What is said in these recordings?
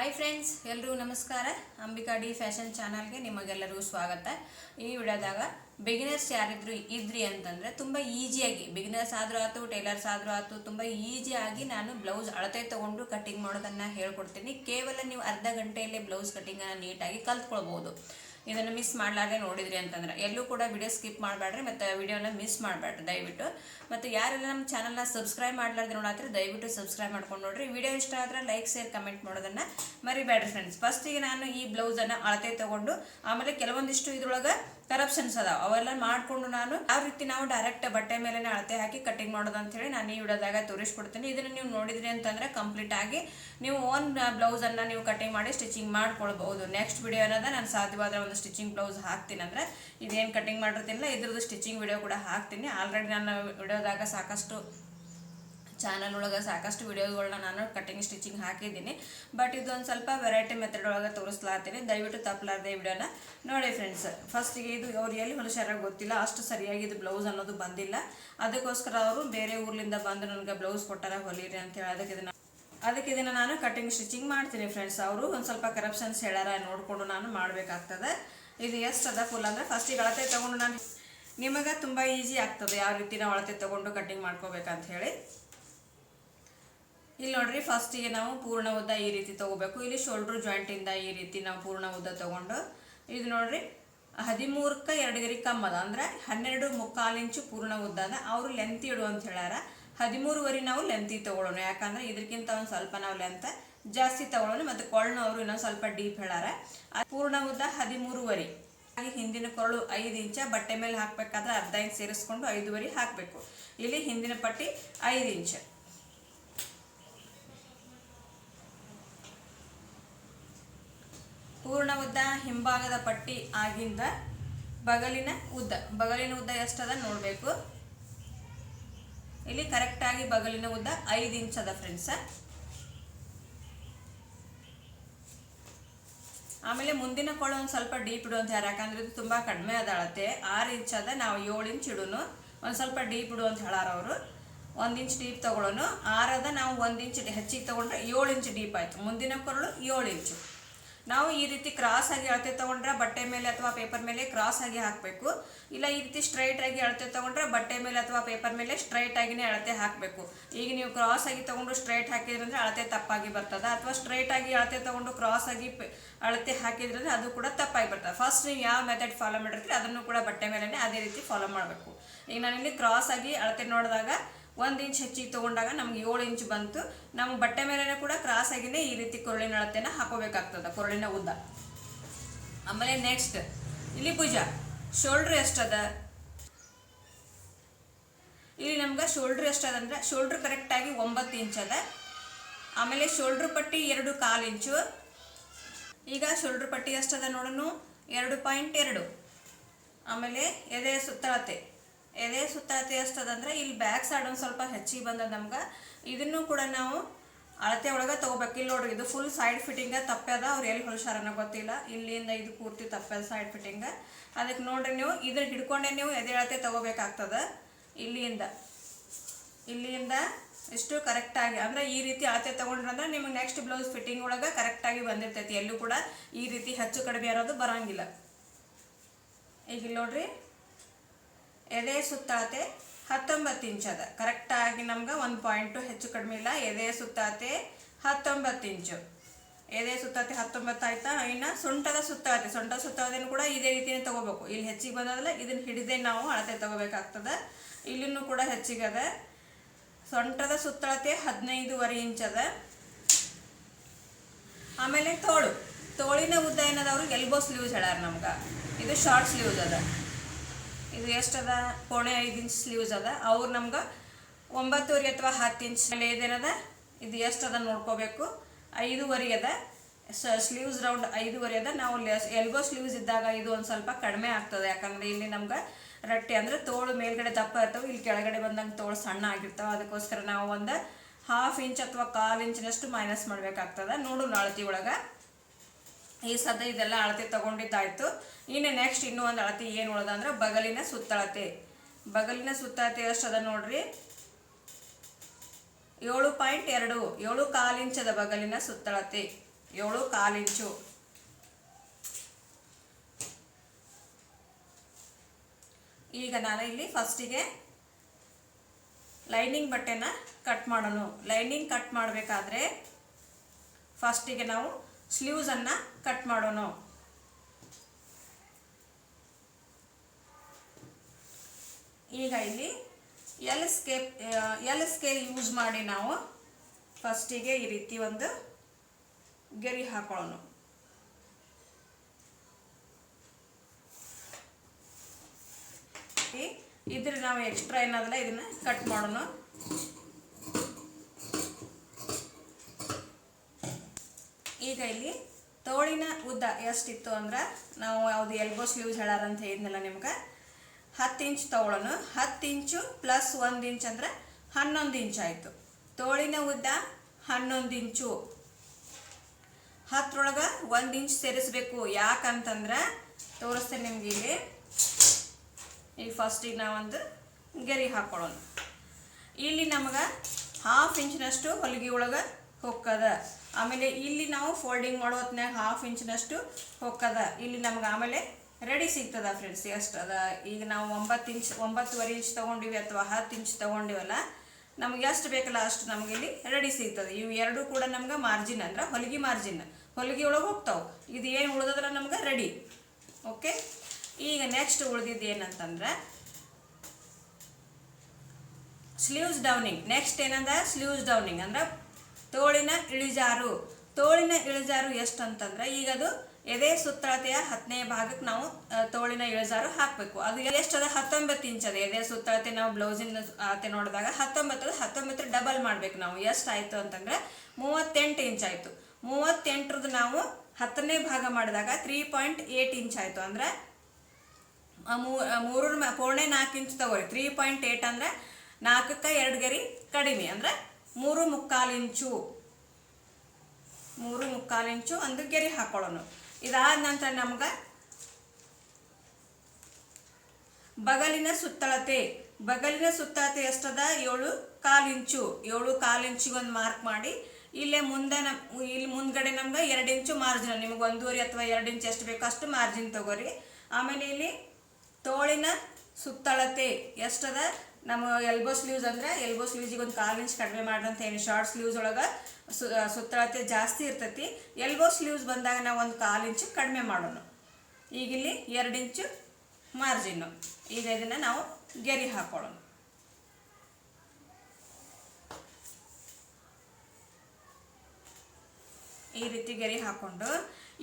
Hi friends ಎಲ್ಲರೂ ನಮಸ್ಕಾರ. Ambika D fashion ಚಾನಲ್ಗೆ ನಿಮಗೆಲ್ಲರಿಗೂ ಸ್ವಾಗತ. ಈ ವಿಡಿಯೋದಾಗ ಬಿಗಿನರ್ಸ್ ಯಾರಿದ್ರು ಇದ್ರಿ ಅಂತಂದರೆ ತುಂಬ ಈಸಿಯಾಗಿ ಬಿಗಿನರ್ಸ್ ಆದರೂ ಆಯ್ತು ಟೈಲರ್ಸ್ ಆದರೂ ಆಯ್ತು ತುಂಬ ಈಸಿಯಾಗಿ ನಾನು ಬ್ಲೌಸ್ ಅಳತೆ ತೊಗೊಂಡು ಕಟ್ಟಿಂಗ್ ಮಾಡೋದನ್ನು ಹೇಳ್ಕೊಡ್ತೀನಿ. ಕೇವಲ ನೀವು ಅರ್ಧ ಗಂಟೆಯಲ್ಲೇ ಬ್ಲೌಸ್ ಕಟ್ಟಿಂಗನ್ನು ನೀಟಾಗಿ ಕಲ್ತ್ಕೊಳ್ಬೋದು. ಇದನ್ನು ಮಿಸ್ ಮಾಡಲಾರ್ದೆ ನೋಡಿದ್ರಿ ಅಂತಂದ್ರೆ. ಎಲ್ಲೂ ಕೂಡ ವಿಡಿಯೋ ಸ್ಕಿಪ್ ಮಾಡಬೇಡ್ರಿ ಮತ್ತು ವಿಡಿಯೋನ ಮಿಸ್ ಮಾಡಬೇಡ್ರಿ ದಯವಿಟ್ಟು. ಮತ್ತು ಯಾರೆಲ್ಲ ನಮ್ಮ ಚಾನಲ್ನ ಸಬ್ಸ್ಕ್ರೈಬ್ ಮಾಡಲಾರ್ದೆ ನೋಡಾತ್ರಿ, ದಯವಿಟ್ಟು ಸಬ್ಸ್ಕ್ರೈಬ್ ಮಾಡ್ಕೊಂಡು ನೋಡ್ರಿ. ವಿಡಿಯೋ ಇಷ್ಟ ಆದರೆ ಲೈಕ್ ಶೇರ್ ಕಮೆಂಟ್ ಮಾಡೋದನ್ನು ಮರಿಬೇಡ್ರಿ ಫ್ರೆಂಡ್ಸ್ ಫಸ್ಟಿಗೆ ನಾನು ಈ ಬ್ಲೌಸನ್ನು ಅಳತೆ ತಗೊಂಡು, ಆಮೇಲೆ ಕೆಲವೊಂದಿಷ್ಟು ಇದ್ರೊಳಗೆ ಕರಪ್ಷನ್ಸ್ ಅದಾವ. ಅವೆಲ್ಲ ಮಾಡಿಕೊಂಡು ನಾನು ಯಾವ ರೀತಿ ನಾವು ಡೈರೆಕ್ಟ್ ಬಟ್ಟೆ ಮೇಲೆ ಅಳತೆ ಹಾಕಿ ಕಟಿಂಗ್ ಮಾಡೋದು ಅಂತ ಹೇಳಿ ನಾನು ಈ ವಿಡಿಯೋದಾಗ ತೋರಿಸ್ಕೊಡ್ತೀನಿ. ಇದನ್ನು ನೀವು ನೋಡಿದ್ರಿ ಅಂತಂದ್ರೆ ಕಂಪ್ಲೀಟ್ ಆಗಿ ನೀವು ಓನ್ ಬ್ಲೌಸ್ ಅನ್ನ ನೀವು ಕಟಿಂಗ್ ಮಾಡಿ ಸ್ಟಿಚಿಂಗ್ ಮಾಡ್ಕೊಳ್ಬಹುದು. ನೆಕ್ಸ್ಟ್ ವಿಡಿಯೋ ಅನ್ನೋದ ನಾನು ಸಾಧ್ಯವಾದ ಒಂದು ಸ್ಟಿಚಿಂಗ್ ಬ್ಲೌಸ್ ಹಾಕ್ತೀನಿ. ಅಂದ್ರೆ ಇದೇನು ಕಟಿಂಗ್ ಮಾಡಿರ್ತೀನಿಲ್ಲ, ಇದ್ರದ್ದು ಸ್ಟಿಚಿಂಗ್ ವಿಡಿಯೋ ಕೂಡ ಹಾಕ್ತೀನಿ. ಆಲ್ರೆಡಿ ನಾನು ವಿಡಿಯೋದಾಗ ಸಾಕಷ್ಟು ಚಾನಲ್ ಒಳಗೆ ಸಾಕಷ್ಟು ವಿಡಿಯೋಗಳನ್ನ ನಾನು ಕಟಿಂಗ್ ಸ್ಟಿಚಿಂಗ್ ಹಾಕಿದ್ದೀನಿ. ಬಟ್ ಇದೊಂದು ಸ್ವಲ್ಪ ವೆರೈಟಿ ಮೆಥಡ್ ಒಳಗೆ ತೋರಿಸ್ಲಾತೀನಿ. ದಯವಿಟ್ಟು ತಪ್ಪಲಾರ್ದೆ ವಿಡಿಯೋನ ನೋಡಿ ಫ್ರೆಂಡ್ಸ್ ಫಸ್ಟಿಗೆ ಇದು ಅವ್ರು ಎಲ್ಲಿ ಹೊಲಸಾರ ಗೊತ್ತಿಲ್ಲ. ಅಷ್ಟು ಸರಿಯಾಗಿ ಇದು ಬ್ಲೌಸ್ ಅನ್ನೋದು ಬಂದಿಲ್ಲ. ಅದಕ್ಕೋಸ್ಕರ ಅವರು ಬೇರೆ ಊರ್ಲಿಂದ ಬಂದು ನನಗೆ ಬ್ಲೌಸ್ ಕೊಟ್ಟಾರ ಹೊಲೀರಿ ಅಂತ ಹೇಳಿ ಅದಕ್ಕೆ ಇದನ್ನ ಅದಕ್ಕೆ ಇದನ್ನು ನಾನು ಕಟಿಂಗ್ ಸ್ಟಿಚಿಂಗ್ ಮಾಡ್ತೀನಿ ಫ್ರೆಂಡ್ಸ್ ಅವರು ಒಂದು ಸ್ವಲ್ಪ ಕರಪ್ಷನ್ಸ್ ಹೇಳಾರ ನೋಡಿಕೊಂಡು ನಾನು ಮಾಡಬೇಕಾಗ್ತದೆ. ಇದು ಎಷ್ಟು ಅದ ಫುಲ್ ಅಂದರೆ ಫಸ್ಟಿಗೆ ಅಳತೆ ತೊಗೊಂಡು ನಾನು ನಿಮಗೆ ತುಂಬ ಈಸಿ ಆಗ್ತದೆ. ಯಾವ ರೀತಿ ನಾವು ಅಳತೆ ತೊಗೊಂಡು ಕಟ್ಟಿಂಗ್ ಮಾಡ್ಕೋಬೇಕಂತ ಹೇಳಿ. ಇಲ್ಲಿ ನೋಡ್ರಿ ಫಸ್ಟಿಗೆ ನಾವು ಪೂರ್ಣ ಉದ್ದ ಈ ರೀತಿ ತಗೋಬೇಕು. ಇಲ್ಲಿ ಶೋಲ್ಡ್ರ್ ಜಾಯಿಂಟಿಂದ ಈ ರೀತಿ ನಾವು ಪೂರ್ಣ ಉದ್ದ ತಗೊಂಡು, ಇದು ನೋಡ್ರಿ ಹದಿಮೂರಕ್ಕೆ ಎರಡು ಗಿರಿ ಕಮ್ಮದ, ಅಂದ್ರೆ ಹನ್ನೆರಡು ಮುಕ್ಕಾಲು ಇಂಚು ಪೂರ್ಣ ಉದ್ದ ಅದ ಅವರು ಲೆಂತ್ ಇಡು ಅಂತ ಹೇಳ್ಯಾರ. ಹದಿಮೂರುವರೆ ನಾವು ಲೆಂತಿ ತಗೊಳ್ಳೋಣ, ಯಾಕಂದ್ರೆ ಇದಕ್ಕಿಂತ ಒಂದು ಸ್ವಲ್ಪ ನಾವು ಲೆಂತ್ ಜಾಸ್ತಿ ತಗೊಳ್ಳೋಣ, ಮತ್ತು ಕೊಳನು ಅವರು ಇನ್ನೊಂದು ಸ್ವಲ್ಪ ಡೀಪ್ ಹೇಳಾರ ಪೂರ್ಣ ಉದ್ದ ಹದಿಮೂರುವರೆ. ಹಾಗೆ ಹಿಂದಿನ ಕೊರಳು ಐದು ಇಂಚ, ಬಟ್ಟೆ ಮೇಲೆ ಹಾಕ್ಬೇಕಾದ್ರೆ ಅರ್ಧ ಇಂಚ್ ಸೇರಿಸ್ಕೊಂಡು ಐದುವರೆ ಹಾಕಬೇಕು. ಇಲ್ಲಿ ಹಿಂದಿನ ಪಟ್ಟಿ ಐದು ಇಂಚ್. ಪೂರ್ಣ ಉದ್ದ ಹಿಂಭಾಗದ ಪಟ್ಟಿ ಆಗಿಂದ ಬಗಲಿನ ಉದ್ದ. ಬಗಲಿನ ಉದ್ದ ಎಷ್ಟದ ನೋಡಬೇಕು. ಇಲ್ಲಿ ಕರೆಕ್ಟಾಗಿ ಬಗಲಿನ ಉದ್ದ ಐದು ಇಂಚ್ ಅದ ಫ್ರೆಂಡ್ಸ್ ಆಮೇಲೆ ಮುಂದಿನ ಕೊಳ ಒಂದು ಸ್ವಲ್ಪ ಡೀಪ್ ಇಡು ಅಂತ ಯಾಕಂದ್ರೆ ಇದು ತುಂಬ ಕಡಿಮೆ ಅದ ಅಳತೆ ಆರು ಇಂಚ್ ಅದ ನಾವು ಏಳು ಇಂಚ್ ಇಡೋನು. ಒಂದು ಸ್ವಲ್ಪ ಡೀಪ್ ಇಡು ಅಂತ ಹೇಳಾರ ಅವರು. ಒಂದು ಇಂಚ್ ಡೀಪ್ ತಗೊಳ್ಳೋನು ಆರದ ನಾವು ಒಂದು ಇಂಚ್ ಹೆಚ್ಚಿಗೆ ತಗೊಂಡ್ರೆ ಏಳು ಇಂಚ್ ಡೀಪ್ ಆಯ್ತು. ಮುಂದಿನ ಕೊರಳು ಏಳು ಇಂಚು. ನಾವು ಈ ರೀತಿ ಕ್ರಾಸ್ ಆಗಿ ಅಳತೆ ತಗೊಂಡ್ರೆ ಬಟ್ಟೆ ಮೇಲೆ ಅಥವಾ ಪೇಪರ್ ಮೇಲೆ ಕ್ರಾಸ್ ಆಗಿ ಹಾಕಬೇಕು. ಇಲ್ಲ ಈ ರೀತಿ ಸ್ಟ್ರೈಟ್ ಆಗಿ ಅಳತೆ ತಗೊಂಡ್ರೆ ಬಟ್ಟೆ ಮೇಲೆ ಅಥವಾ ಪೇಪರ್ ಮೇಲೆ ಸ್ಟ್ರೈಟ್ ಆಗಿನೇ ಅಳತೆ ಹಾಕಬೇಕು. ಈಗ ನೀವು ಕ್ರಾಸ್ ಆಗಿ ತಗೊಂಡು ಸ್ಟ್ರೈಟ್ ಹಾಕಿದ್ರಂದ್ರೆ ಅಳತೆ ತಪ್ಪಾಗಿ ಬರ್ತದೆ. ಅಥವಾ ಸ್ಟ್ರೈಟ್ ಆಗಿ ಅಳತೆ ತಗೊಂಡು ಕ್ರಾಸ್ ಆಗಿ ಅಳತೆ ಹಾಕಿದ್ರಂದ್ರೆ ಅದು ಕೂಡ ತಪ್ಪಾಗಿ ಬರ್ತದೆ. ಫಸ್ಟ್ ನೀವು ಯಾವ ಮೆಥಡ್ ಫಾಲೋ ಮಾಡಿರ್ತೀರಿ ಅದನ್ನು ಕೂಡ ಬಟ್ಟೆ ಮೇಲೆ ಅದೇ ರೀತಿ ಫಾಲೋ ಮಾಡಬೇಕು. ಈಗ ನಾನಿಲ್ಲಿ ಕ್ರಾಸ್ ಆಗಿ ಅಳತೆ ನೋಡಿದಾಗ ಒಂದು ಇಂಚ್ ಹೆಚ್ಚಿಗೆ ತೊಗೊಂಡಾಗ ನಮ್ಗೆ ಏಳು ಇಂಚ್ ಬಂತು. ನಮ್ಮ ಬಟ್ಟೆ ಮೇಲೆ ಕೂಡ ಕ್ರಾಸ್ ಆಗಿನೇ ಈ ರೀತಿ ಕೊರಳಿನ ಅಳತೆನ ಹಾಕೋಬೇಕಾಗ್ತದೆ, ಕೊರಳಿನ ಉದ್ದ. ಆಮೇಲೆ ನೆಕ್ಸ್ಟ್ ಇಲ್ಲಿ ಭುಜ. ಶೋಲ್ಡ್ರ್ ಎಷ್ಟದ? ಇಲ್ಲಿ ನಮ್ಗೆ ಶೋಲ್ಡ್ರ್ ಎಷ್ಟದ ಅಂದ್ರೆ ಶೋಲ್ಡ್ರ್ ಕರೆಕ್ಟಾಗಿ ಒಂಬತ್ತು ಇಂಚ್ ಅದ. ಆಮೇಲೆ ಶೋಲ್ಡ್ರ್ ಪಟ್ಟಿ ಎರಡು ಕಾಲು ಇಂಚು. ಈಗ ಶೋಲ್ಡ್ರ್ ಪಟ್ಟಿ ಎಷ್ಟದ ನೋಡೋಣ ಎರಡು ಪಾಯಿಂಟ್ ಎರಡು. ಆಮೇಲೆ ಎದೆ ಸುತ್ತಳತೆ. ಎದೆ ಸುತ್ತ ತೇರಿಸ್ತದಂದ್ರೆ ಇಲ್ಲಿ ಬ್ಯಾಕ್ ಸೈಡ್ ಒಂದು ಸ್ವಲ್ಪ ಹೆಚ್ಚಿಗೆ ಬಂದದ ನಮ್ಗೆ. ಇದನ್ನು ಕೂಡ ನಾವು ಅಳತೆ ಒಳಗೆ ತೊಗೋಬೇಕು. ಇಲ್ಲಿ ನೋಡ್ರಿ, ಇದು ಫುಲ್ ಸೈಡ್ ಫಿಟ್ಟಿಂಗ ತಪ್ಪದ ಅವ್ರು ಎಲ್ಲಿ ಹೊಲ್ಸಾರನ್ನ ಗೊತ್ತಿಲ್ಲ. ಇಲ್ಲಿಂದ ಇದು ಪೂರ್ತಿ ತಪ್ಪದ ಸೈಡ್ ಫಿಟ್ಟಿಂಗ ಅದಕ್ಕೆ ನೋಡ್ರಿ ನೀವು ಇದನ್ನ ಹಿಡ್ಕೊಂಡೆ ನೀವು ಎದೆ ಅಳತೆ ತಗೋಬೇಕಾಗ್ತದ. ಇಲ್ಲಿಂದ. ಇಲ್ಲಿಂದ ಇಷ್ಟು ಕರೆಕ್ಟಾಗಿ ಅಂದರೆ ಈ ರೀತಿ ಅಳತೆ ತೊಗೊಂಡ್ರಂದ್ರೆ ನಿಮಗೆ ನೆಕ್ಸ್ಟ್ ಬ್ಲೌಸ್ ಫಿಟ್ಟಿಂಗ್ ಒಳಗೆ ಕರೆಕ್ಟಾಗಿ ಬಂದಿರ್ತೈತಿ. ಎಲ್ಲೂ ಕೂಡ ಈ ರೀತಿ ಹೆಚ್ಚು ಕಡಿಮೆ ಇರೋದು ಬರೋಂಗಿಲ್ಲ. ಈಗ ಇಲ್ಲಿ ನೋಡ್ರಿ ಎದೆ ಸುತ್ತಾತೆ ಹತ್ತೊಂಬತ್ತು ಇಂಚ್ ಅದ ಕರೆಕ್ಟಾಗಿ ನಮ್ಗೆ ಒಂದು ಪಾಯಿಂಟು ಹೆಚ್ಚು ಕಡಿಮೆ ಇಲ್ಲ. ಎದೆ ಸುತ್ತಾತೆ ಹತ್ತೊಂಬತ್ತು ಇಂಚು. ಎದೆ ಸುತ್ತಾತೆ ಹತ್ತೊಂಬತ್ತು ಆಯ್ತಾ? ಇನ್ನು ಸೊಂಟದ ಸುತ್ತಾತೆ. ಸೊಂಟ ಸುತ್ತಾದೇನು ಕೂಡ ಇದೇ ರೀತಿಯೇ ತಗೋಬೇಕು. ಇಲ್ಲಿ ಹೆಚ್ಚಿಗೆ ಬಂದದಲ್ಲ, ಇದನ್ನು ಹಿಡಿದೇ ನಾವು ಅಳತೆ ತಗೋಬೇಕಾಗ್ತದೆ. ಇಲ್ಲಿನೂ ಕೂಡ ಹೆಚ್ಚಿಗೆ ಅದ. ಸೊಂಟದ ಸುತ್ತಳತೆ ಹದಿನೈದುವರೆ ಇಂಚ್ ಅದ ಆಮೇಲೆ ತೋಳು. ತೋಳಿನ ಉದ್ದ ಏನದವ್ರು ಎಲ್ಬೋ ಸ್ಲೀವ್ಸ್ ಹೇಳ್ಯಾರ ನಮ್ಗೆ. ಇದು ಶಾರ್ಟ್ ಸ್ಲೀವ್ಸ್ ಅದ. ಇದು ಎಷ್ಟದ? ಪೋಣೆ ಐದು ಇಂಚ್ ಸ್ಲೀವ್ಸ್ ಅದ. ಅವ್ರು ನಮ್ಗೆ ಒಂಬತ್ತುವರೆ ಅಥವಾ ಹತ್ತು ಇಂಚ್ ಮೇಲೆ ಇದೇನದ ಇದು ಎಷ್ಟದ ನೋಡ್ಕೋಬೇಕು. ಐದೂವರೆ ಅದ. ಸ ಸ್ಲೀವ್ಸ್ ರೌಂಡ್ ಐದುವರೆ ಅದ. ನಾವು ಎಲ್ಬೋ ಸ್ಲೀವ್ಸ್ ಇದ್ದಾಗ ಇದು ಒಂದು ಸ್ವಲ್ಪ ಕಡಿಮೆ ಆಗ್ತದೆ. ಯಾಕಂದ್ರೆ ಇಲ್ಲಿ ನಮ್ಗೆ ರಟ್ಟಿ ಅಂದ್ರೆ ತೋಳು ಮೇಲ್ಗಡೆ ದಪ್ಪ ಇರ್ತವೆ, ಇಲ್ಲಿ ಕೆಳಗಡೆ ಬಂದಂಗೆ ತೋಳು ಸಣ್ಣ ಆಗಿರ್ತಾವೆ. ಅದಕ್ಕೋಸ್ಕರ ನಾವು ಒಂದು ಹಾಫ್ ಇಂಚ್ ಅಥವಾ ಕಾಲು ಇಂಚಿನಷ್ಟು ಮೈನಸ್ ಮಾಡಬೇಕಾಗ್ತದೆ. ನೋಡು ನಾಳತಿ ಒಳಗೆ. ಈ ಸದ ಇದೆಲ್ಲ ಅಳತೆ ತಗೊಂಡಿದ್ದಾಯ್ತು. ಇನ್ನು ನೆಕ್ಸ್ಟ್ ಇನ್ನೂ ಒಂದು ಅಳತೆ ಏನು ಉಳ್ದ ಅಂದ್ರೆ ಬಗಲಿನ ಸುತ್ತಳತೆ. ಬಗಲಿನ ಸುತ್ತಳತೆ ಎಷ್ಟದ ನೋಡ್ರಿ? ಏಳು ಪಾಯಿಂಟ್ ಎರಡು, ಏಳು ಕಾಲಿಂಚದ ಬಗಲಿನ ಸುತ್ತಳತೆ. ಏಳು ಕಾಲಿಂಚು ಈಗ ನಾನು ಇಲ್ಲಿ ಫಸ್ಟಿಗೆ ಲೈನಿಂಗ್ ಬಟ್ಟೆನ ಕಟ್ ಮಾಡೋಣ. ಲೈನಿಂಗ್ ಕಟ್ ಮಾಡಬೇಕಾದ್ರೆ ಫಸ್ಟಿಗೆ ನಾವು ಸ್ಲೀವ್ಸನ್ನು ಕಟ್ ಮಾಡೋಣ ಈಗ ಇಲ್ಲಿ L scale L scale use ಮಾಡಿ ನಾವು ಫಸ್ಟಿಗೆ ಈ ರೀತಿ ಒಂದು ಗೆರಿ ಹಾಕೊಳ್ಳೋಣ ಇದ್ರೆ ನಾವು ಎಕ್ಸ್ಟ್ರಾ ಏನಾದಲ್ಲ ಇದನ್ನ ಕಟ್ ಮಾಡೋಣ ಈಗ ಇಲ್ಲಿ ತೋಳಿನ ಉದ್ದ ಎಷ್ಟಿತ್ತು ಅಂದ್ರೆ ನಾವು ಯಾವುದು ಎಲ್ಬೋ ಸ್ಲೀವ್ಸ್ ಹೇಳಾರ ಅಂತ ಹೇಳಿದ್ನಲ್ಲ ನಿಮ್ಗೆ? ಹತ್ತು ಇಂಚ್ ತಗೊಳ್ಳೋಣ ಹತ್ತು ಇಂಚು ಪ್ಲಸ್ ಒಂದು ಇಂಚ್ ಅಂದ್ರೆ ಹನ್ನೊಂದು ಇಂಚ್ ಆಯಿತು. ತೋಳಿನ ಉದ್ದ ಹನ್ನೊಂದು ಇಂಚು ಹತ್ತರೊಳಗೆ ಒಂದು ಇಂಚ್ ಸೇರಿಸ್ಬೇಕು. ಯಾಕಂತಂದ್ರೆ ತೋರಿಸ್ತೇನೆ ನಿಮ್ಗೆ ಇಲ್ಲಿ. ಈಗ ಫಸ್ಟಿಗೆ ನಾವೊಂದು ಗೆರಿ ಹಾಕೊಳ್ಳೋಣ. ಇಲ್ಲಿ ನಮಗೆ ಹಾಫ್ ಇಂಚಿನಷ್ಟು ಹೊಲಿಗೆ ಒಳಗೆ ಹೊಕ್ಕದ. ಆಮೇಲೆ ಇಲ್ಲಿ ನಾವು ಫೋಲ್ಡಿಂಗ್ ಮಾಡೋ ಹೊತ್ನ್ಯಾಗ ಹಾಫ್ ಇಂಚಿನಷ್ಟು ಹೊಕ್ಕದ. ಇಲ್ಲಿ ನಮ್ಗೆ ಆಮೇಲೆ ರೆಡಿ ಸಿಗ್ತದ ಫ್ರೆಂಡ್ಸ್ ಎಷ್ಟು ಅದ. ಈಗ ನಾವು ಒಂಬತ್ತು ಇಂಚ್, ಒಂಬತ್ತುವರೆ ಇಂಚ್ ತೊಗೊಂಡಿವಿ ಅಥವಾ ಹತ್ತು ಇಂಚ್ ತೊಗೊಂಡಿವಲ್ಲ, ನಮ್ಗೆ ಎಷ್ಟು ಬೇಕಲ್ಲ ಅಷ್ಟು ನಮ್ಗೆ ಇಲ್ಲಿ ರೆಡಿ ಸಿಗ್ತದೆ. ಇವು ಎರಡೂ ಕೂಡ ನಮ್ಗೆ ಮಾರ್ಜಿನ್ ಅಂದ್ರೆ ಹೊಲಿಗೆ ಮಾರ್ಜಿನ್ ಹೊಲಿಗೆ ಒಳಗೆ ಹೋಗ್ತಾವೆ. ಇದು ಏನು ಉಳ್ದದ್ರ ನಮ್ಗೆ ರೆಡಿ ಓಕೆ ಈಗ ನೆಕ್ಸ್ಟ್ ಉಳಿದಿದ್ದು ಏನಂತಂದ್ರೆ ಸ್ಲೀವ್ಸ್ ಡೌನಿಂಗ್ ನೆಕ್ಸ್ಟ್ ಏನಂದ್ರೆ ಸ್ಲೀವ್ಸ್ ಡೌನಿಂಗ್ ಅಂದ್ರೆ ತೋಳಿನ ಇಳಿಜಾರು. ತೋಳಿನ ಇಳಿಜಾರು ಎಷ್ಟು ಅಂತಂದ್ರೆ ಈಗ ಅದು ಎದೆ ಸುತ್ತಳತೆಯ ಹತ್ತನೇ ಭಾಗಕ್ಕೆ ನಾವು ತೋಳಿನ ಇಳಿಜಾರು ಹಾಕಬೇಕು. ಅದು ಎಷ್ಟದ? ಹತ್ತೊಂಬತ್ತು ಇಂಚ್ ಅದ ಎದೆ ಸುತ್ತಳತೆ ನಾವು ಬ್ಲೌಸಿನ ಆತೆ ನೋಡಿದಾಗ ಹತ್ತೊಂಬತ್ತು ಹತ್ತೊಂಬತ್ತರ ಡಬಲ್ ಮಾಡ್ಬೇಕು ನಾವು. ಎಷ್ಟು ಆಯ್ತು ಅಂತಂದ್ರೆ ಮೂವತ್ತೆಂಟು ಇಂಚ್ ಆಯ್ತು. ಮೂವತ್ತೆಂಟರದ್ದು ನಾವು ಹತ್ತನೇ ಭಾಗ ಮಾಡಿದಾಗ ತ್ರೀ ಪಾಯಿಂಟ್ ಏಟ್ ಇಂಚ್ ಆಯ್ತು ಅಂದ್ರೆ ಮೂರರ ಪೌಣೆ ನಾಲ್ಕು ಇಂಚ್ ತಗೋರಿ. ತ್ರೀ ಪಾಯಿಂಟ್ ಏಟ್ ಅಂದ್ರೆ ನಾಲ್ಕಕ್ಕೆ ಎರಡು ಗರಿ ಕಡಿಮೆ ಅಂದ್ರೆ ಮೂರು ಮುಕ್ಕಾಲು ಇಂಚು. ಮೂರು ಮುಕ್ಕಾಲು ಇಂಚು ಒಂದು ಗೆರೆ ಹಾಕೊಳ್ಳೋಣ ಇದಾದ ನಂತರ ನಮ್ಗೆ ಬಗಲಿನ ಸುತ್ತಳತೆ. ಬಗಲಿನ ಸುತ್ತಳತೆ ಎಷ್ಟದ? ಏಳು ಕಾಲು ಇಂಚು. ಏಳು ಕಾಲು ಇಂಚಿಗೆ ಒಂದು ಮಾರ್ಕ್ ಮಾಡಿ. ಇಲ್ಲೇ ಮುಂದೆ ನಮ್ಮ ಇಲ್ಲಿ ಮುಂದ್ಗಡೆ ನಮ್ಗೆ ಎರಡು ಇಂಚು ಮಾರ್ಜಿನ್. ನಿಮ್ಗೆ ಒಂದೂವರೆ ಅಥವಾ ಎರಡು ಇಂಚು ಎಷ್ಟು ಬೇಕೋ ಅಷ್ಟು ಮಾರ್ಜಿನ್ ತಗೋರಿ. ಆಮೇಲೆ ಇಲ್ಲಿ ತೋಳಿನ ಸುತ್ತಳತೆ ಎಷ್ಟದ? ನಮ್ಮ ಎಲ್ಬೋ ಸ್ಲೀವ್ಸ್ ಅಂದ್ರೆ ಎಲ್ಬೋ ಸ್ಲೀವ್ಸಿಗೆ ಒಂದು ಕಾಲು ಇಂಚ್ ಕಡಿಮೆ ಮಾಡ್ದಂತ ಏನು ಶಾರ್ಟ್ ಸ್ಲೀವ್ಸ್ ಒಳಗೆ ಸುತ್ತಳತೆ ಜಾಸ್ತಿ ಇರ್ತೈತಿ. ಎಲ್ಬೋ ಸ್ಲೀವ್ಸ್ ಬಂದಾಗ ನಾವು ಒಂದು ಕಾಲು ಇಂಚು ಕಡಿಮೆ ಮಾಡೋಣ. ಈಗ ಇಲ್ಲಿ ಎರಡು ಇಂಚು ಮಾರ್ಜಿನ್ನು ಈಗ ಇದನ್ನು ನಾವು ಗೆರಿ ಹಾಕೊಳ್ಳೋಣ. ಈ ರೀತಿ ಗೆರಿ ಹಾಕೊಂಡು,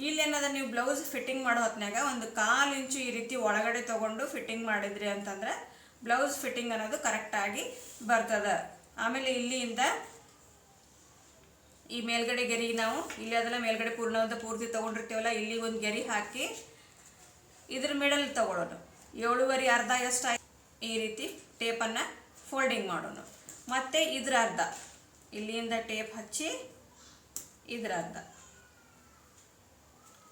ಇಲ್ಲಿ ಏನದ ನೀವು ಬ್ಲೌಸ್ ಫಿಟ್ಟಿಂಗ್ ಮಾಡೋ ಹೊತ್ನ್ಯಾಗ ಒಂದು ಕಾಲು ಇಂಚು ಈ ರೀತಿ ಒಳಗಡೆ ತಗೊಂಡು ಫಿಟ್ಟಿಂಗ್ ಮಾಡಿದ್ರಿ ಅಂತಂದ್ರೆ ಬ್ಲೌಸ್ ಫಿಟ್ಟಿಂಗ್ ಅನ್ನೋದು ಕರೆಕ್ಟಾಗಿ ಬರ್ತದ. ಆಮೇಲೆ ಇಲ್ಲಿಯಿಂದ ಈ ಮೇಲ್ಗಡೆ ಗೆರಿ ನಾವು, ಇಲ್ಲಿ ಅದೆಲ್ಲ ಮೇಲ್ಗಡೆ ಪೂರ್ಣವಂತ ಪೂರ್ತಿ ತೊಗೊಂಡಿರ್ತೀವಲ್ಲ, ಇಲ್ಲಿ ಒಂದು ಗೆರಿ ಹಾಕಿ ಇದ್ರ ಮಿಡಲ್ ತಗೊಳ್ಳೋಣ ಏಳುವರೆ ಅರ್ಧ ಎಷ್ಟು ಈ ರೀತಿ ಟೇಪನ್ನು ಫೋಲ್ಡಿಂಗ್ ಮಾಡೋಣ ಮತ್ತು ಇದ್ರ ಅರ್ಧ. ಇಲ್ಲಿಂದ ಟೇಪ್ ಹಚ್ಚಿ ಇದ್ರ ಅರ್ಧ.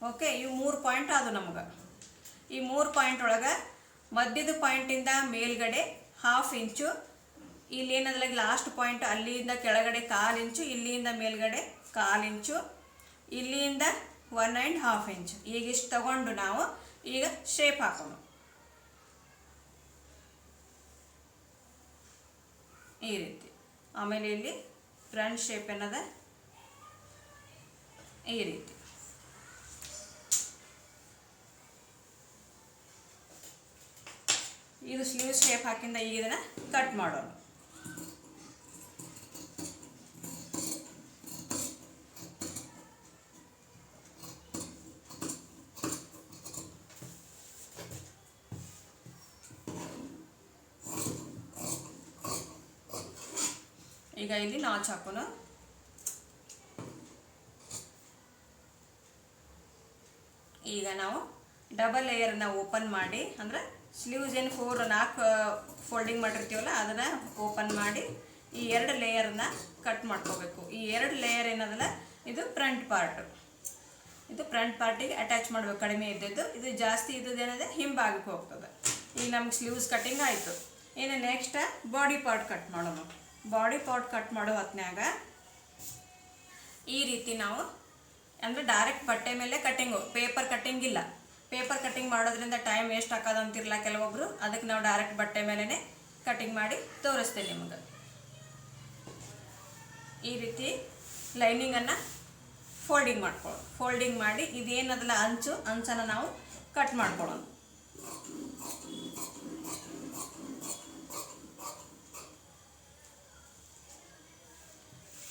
ಓಕೆ ಇವು ಮೂರು ಪಾಯಿಂಟ್ ಅದು ನಮ್ಗೆ. ಈ ಮೂರು ಪಾಯಿಂಟ್ ಒಳಗೆ ಮಧ್ಯದ ಪಾಯಿಂಟಿಂದ ಮೇಲ್ಗಡೆ ಹಾಫ್ ಇಂಚು ಇಲ್ಲಿ ಏನಂದ್ರೆ ಲಾಸ್ಟ್ ಪಾಯಿಂಟ್ ಅಲ್ಲಿಂದ ಕೆಳಗಡೆ ಕಾಲು ಇಂಚು ಇಲ್ಲಿಯಿಂದ ಮೇಲ್ಗಡೆ ಕಾಲು ಇಂಚು ಇಲ್ಲಿಯಿಂದ ಒನ್ ಆ್ಯಂಡ್ ಹಾಫ್ ಇಂಚ್ ಈಗ ಇಷ್ಟು ತಗೊಂಡು ನಾವು ಈಗ ಶೇಪ್ ಹಾಕೋಣ. ಈ ರೀತಿ. ಆಮೇಲೆ ಇಲ್ಲಿ ಫ್ರಂಟ್ ಶೇಪ್ ಏನದ? ಈ ರೀತಿ. ಇದು ಸ್ಲೀವ್ ಶೇಪ್ ಹಾಕಿಂದ ಈಗ ಇದನ್ನ ಕಟ್ ಮಾಡೋಣ. ಈಗ ಇಲ್ಲಿ ನಾಚ್ ಹಾಕೋಣ. ಈಗ ನಾವು ಡಬಲ್ ಲೇಯರ್ನ ಓಪನ್ ಮಾಡಿ, ಅಂದ್ರೆ ಸ್ಲೀವ್ಸ್ ಏನು ಫೋರ್ ನಾಲ್ಕು ಫೋಲ್ಡಿಂಗ್ ಮಾಡಿರ್ತೀವಲ್ಲ, ಅದನ್ನು ಓಪನ್ ಮಾಡಿ ಈ ಎರಡು ಲೇಯರ್ನ ಕಟ್ ಮಾಡ್ಕೋಬೇಕು. ಈ ಎರಡು ಲೇಯರ್ ಏನದಲ್ಲ, ಇದು ಫ್ರಂಟ್ ಪಾರ್ಟ್ ಇದು ಫ್ರಂಟ್ ಪಾರ್ಟಿಗೆ ಅಟ್ಯಾಚ್ ಮಾಡಬೇಕು, ಕಡಿಮೆ ಇದ್ದದ್ದು. ಇದು ಜಾಸ್ತಿ ಇದ್ದದ್ದು ಏನಿದೆ, ಹಿಂಭಾಗಕ್ಕೆ ಹೋಗ್ತದೆ. ಈಗ ನಮ್ಗೆ ಸ್ಲೀವ್ಸ್ ಕಟ್ಟಿಂಗ್ ಆಯಿತು. ಇನ್ನು ನೆಕ್ಸ್ಟ್ ಬಾಡಿ ಪಾರ್ಟ್ ಕಟ್ ಮಾಡೋಣ. ಬಾಡಿ ಪಾರ್ಟ್ ಕಟ್ ಮಾಡೋ ಹೊತ್ನ್ಯಾಗ ಈ ರೀತಿ ನಾವು, ಅಂದರೆ ಡೈರೆಕ್ಟ್ ಬಟ್ಟೆ ಮೇಲೆ ಕಟ್ಟಿಂಗು ಪೇಪರ್ ಕಟ್ಟಿಂಗ್ ಇಲ್ಲ. ಪೇಪರ್ ಕಟ್ಟಿಂಗ್ ಮಾಡೋದ್ರಿಂದ ಟೈಮ್ ವೇಸ್ಟ್ ಹಾಕೋದಂತಿರಲ್ಲ ಕೆಲವೊಬ್ರು. ಅದಕ್ಕೆ ನಾವು ಡೈರೆಕ್ಟ್ ಬಟ್ಟೆ ಮೇಲೇ ಕಟ್ಟಿಂಗ್ ಮಾಡಿ ತೋರಿಸ್ತೇನೆ ನಿಮಗೆ. ಈ ರೀತಿ ಲೈನಿಂಗನ್ನು ಫೋಲ್ಡಿಂಗ್ ಮಾಡ್ಕೊಳ್ಳೋಣ ಫೋಲ್ಡಿಂಗ್ ಮಾಡಿ ಇದೇನದಲ್ಲ ಅಂಚು, ಅಂಚನ್ನು ನಾವು ಕಟ್ ಮಾಡ್ಕೊಳ್ಳೋಣ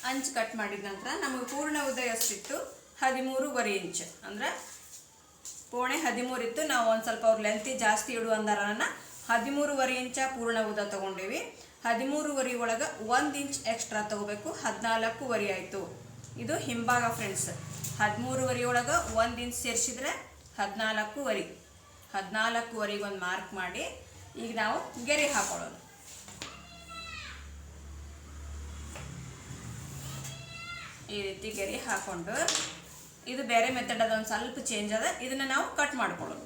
ಅಂಚು ಕಟ್ ಮಾಡಿದ ನಂತರ ನಮಗೆ ಪೂರ್ಣ ಉದ್ದ ಸಿಟ್ಟು ಹದಿಮೂರುವರೆ ಇಂಚು. ಅಂದ್ರೆ ಪೋಣೆ ಹದಿಮೂರು ಇತ್ತು ನಾವು ಒಂದು ಸ್ವಲ್ಪ ಅವ್ರ ಲೆಂತಿ ಜಾಸ್ತಿ ಇಡು ಅಂದಾರನ ಹದಿಮೂರುವರೆ ಇಂಚ ಪೂರ್ಣ ಉದ್ದ ತೊಗೊಂಡೇವಿ. ಹದಿಮೂರುವರೆ ಒಳಗೆ ಒಂದು ಇಂಚ್ ಎಕ್ಸ್ಟ್ರಾ ತೊಗೋಬೇಕು. ಹದಿನಾಲ್ಕೂವರೆ ಆಯಿತು. ಇದು ಹಿಂಭಾಗ ಫ್ರೆಂಡ್ಸ್ ಹದಿಮೂರುವರೆ ಒಳಗೆ ಒಂದು ಇಂಚ್ ಸೇರಿಸಿದ್ರೆ ಹದಿನಾಲ್ಕೂವರೆ. ಹದಿನಾಲ್ಕೂವರೆಗೆ ಒಂದು ಮಾರ್ಕ್ ಮಾಡಿ ಈಗ ನಾವು ಗೆರೆ ಹಾಕೊಳ್ಳೋಣ. ಈ ರೀತಿ ಗೆರೆ ಹಾಕೊಂಡು ಇದು ಬೇರೆ ಮೆಥಡ್ ಅದ, ಒಂದು ಸ್ವಲ್ಪ ಚೇಂಜ್ ಅದ. ಇದನ್ನ ನಾವು ಕಟ್ ಮಾಡ್ಕೊಳ್ಳೋದು.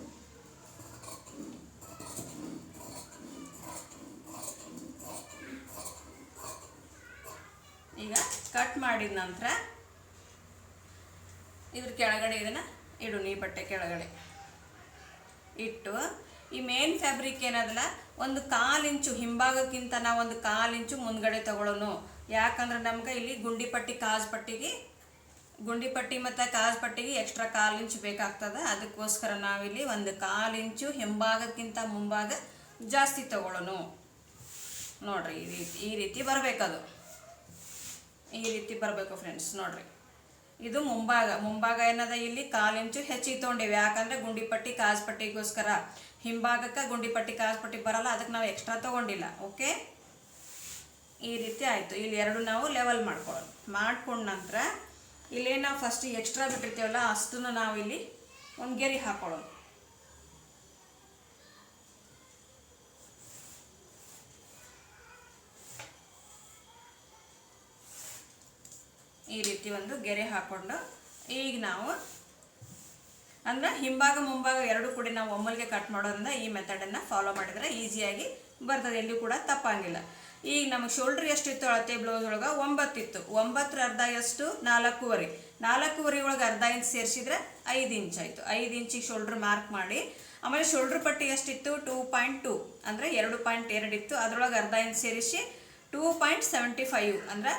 ಈಗ ಕಟ್ ಮಾಡಿದ ನಂತರ ಇದ್ರ ಕೆಳಗಡೆ ಇದನ್ನ ಇಡು, ನೀ ಬಟ್ಟೆ ಕೆಳಗಡೆ. ಇಟ್ಟು, ಈ ಮೇನ್ ಫ್ಯಾಬ್ರಿಕ್ ಏನದಲ್ಲ, ಒಂದು ಕಾಲು ಇಂಚು ಹಿಂಭಾಗಕ್ಕಿಂತ ನಾವು ಒಂದು ಕಾಲು ಇಂಚು ಮುಂದ್ಗಡೆ ತಗೊಳ್ಳೋನು ಯಾಕಂದ್ರೆ ನಮ್ಗೆ ಇಲ್ಲಿ ಗುಂಡಿ ಪಟ್ಟಿ, ಕಾಜ್ ಪಟ್ಟಿಗೆ ಗುಂಡಿ ಪಟ್ಟಿ ಮತ್ತು ಕಾಜ್ ಪಟ್ಟಿಗೆ ಎಕ್ಸ್ಟ್ರಾ ಕಾಲು ಇಂಚು ಬೇಕಾಗ್ತದೆ. ಅದಕ್ಕೋಸ್ಕರ ನಾವಿಲ್ಲಿ ಒಂದು ಕಾಲು ಇಂಚು ಹಿಂಭಾಗಕ್ಕಿಂತ ಮುಂಭಾಗ ಜಾಸ್ತಿ ತಗೊಳ್ಳೋನು ನೋಡ್ರಿ, ಈ ರೀತಿ ಈ ರೀತಿ ಬರಬೇಕದು. ಈ ರೀತಿ ಬರಬೇಕು ಫ್ರೆಂಡ್ಸ್ ನೋಡ್ರಿ. ಇದು ಮುಂಭಾಗ ಮುಂಭಾಗ ಏನದ ಇಲ್ಲಿ? ಕಾಲು ಇಂಚು ಹೆಚ್ಚಿಗೆ ತೊಗೊಂಡಿವಿ. ಯಾಕಂದ್ರೆ ಗುಂಡಿ ಪಟ್ಟಿ ಪಟ್ಟಿಗೋಸ್ಕರ ಹಿಂಭಾಗಕ್ಕೆ ಗುಂಡಿ ಪಟ್ಟಿ ಕಾಜ್ ಪಟ್ಟಿ ಬರಲ್ಲ. ಅದಕ್ಕೆ ನಾವು ಎಕ್ಸ್ಟ್ರಾ ತೊಗೊಂಡಿಲ್ಲ. ಓಕೆ? ಈ ರೀತಿ ಆಯಿತು. ಇಲ್ಲಿ ಎರಡು ನಾವು ಲೆವೆಲ್ ಮಾಡ್ಕೊಳ್ಳೋಣ ಮಾಡ್ಕೊಂಡ ನಂತರ ಇಲ್ಲೇ ನಾವು ಫಸ್ಟ್ ಎಕ್ಸ್ಟ್ರಾ ಬಿಟ್ಟಿರ್ತೀವಲ್ಲ, ಅಷ್ಟನ್ನು ನಾವು ಇಲ್ಲಿ ಒಂದು ಗೆರೆ ಹಾಕ್ಕೊಳ್ಳೋದು ಈ ರೀತಿ ಒಂದು ಗೆರೆ ಹಾಕೊಂಡು, ಈಗ ನಾವು ಅಂದ್ರೆ ಹಿಂಭಾಗ ಮುಂಭಾಗ ಎರಡು ಕೂಡ ನಾವು ಒಮ್ಮಲ್ಗೆ ಕಟ್ ಮಾಡೋದ್ರಿಂದ ಈ ಮೆಥಡನ್ನು ಫಾಲೋ ಮಾಡಿದರೆ ಈಸಿಯಾಗಿ ಬರ್ತದೆ. ಎಲ್ಲಿ ಕೂಡ ತಪ್ಪಂಗಿಲ್ಲ. ಈಗ ನಮಗೆ ಶೋಲ್ಡ್ರ್ ಎಷ್ಟಿತ್ತು ಅಳತೆ ಬ್ಲೌಸ್ ಒಳಗೆ? ಒಂಬತ್ತಿತ್ತು. ಒಂಬತ್ತರ ಅರ್ಧ ಎಷ್ಟು? ನಾಲ್ಕೂವರೆ. ನಾಲ್ಕೂವರೆ ಒಳಗೆ ಅರ್ಧ ಇಂಚ್ ಸೇರಿಸಿದ್ರೆ ಐದು ಇಂಚ್ ಆಯಿತು. ಐದು ಇಂಚಿಗೆ ಶೋಲ್ಡ್ರ್ ಮಾರ್ಕ್ ಮಾಡಿ. ಆಮೇಲೆ ಶೋಲ್ಡ್ರ್ ಪಟ್ಟಿ ಎಷ್ಟಿತ್ತು? ಟೂ ಪಾಯಿಂಟ್ ಟು ಅಂದರೆ ಎರಡು ಪಾಯಿಂಟ್ ಎರಡು ಇತ್ತು. ಅದರೊಳಗೆ ಅರ್ಧ ಇಂಚ್ ಸೇರಿಸಿ ಟೂ ಪಾಯಿಂಟ್ ಸೆವೆಂಟಿ ಫೈವ್ ಅಂದರೆ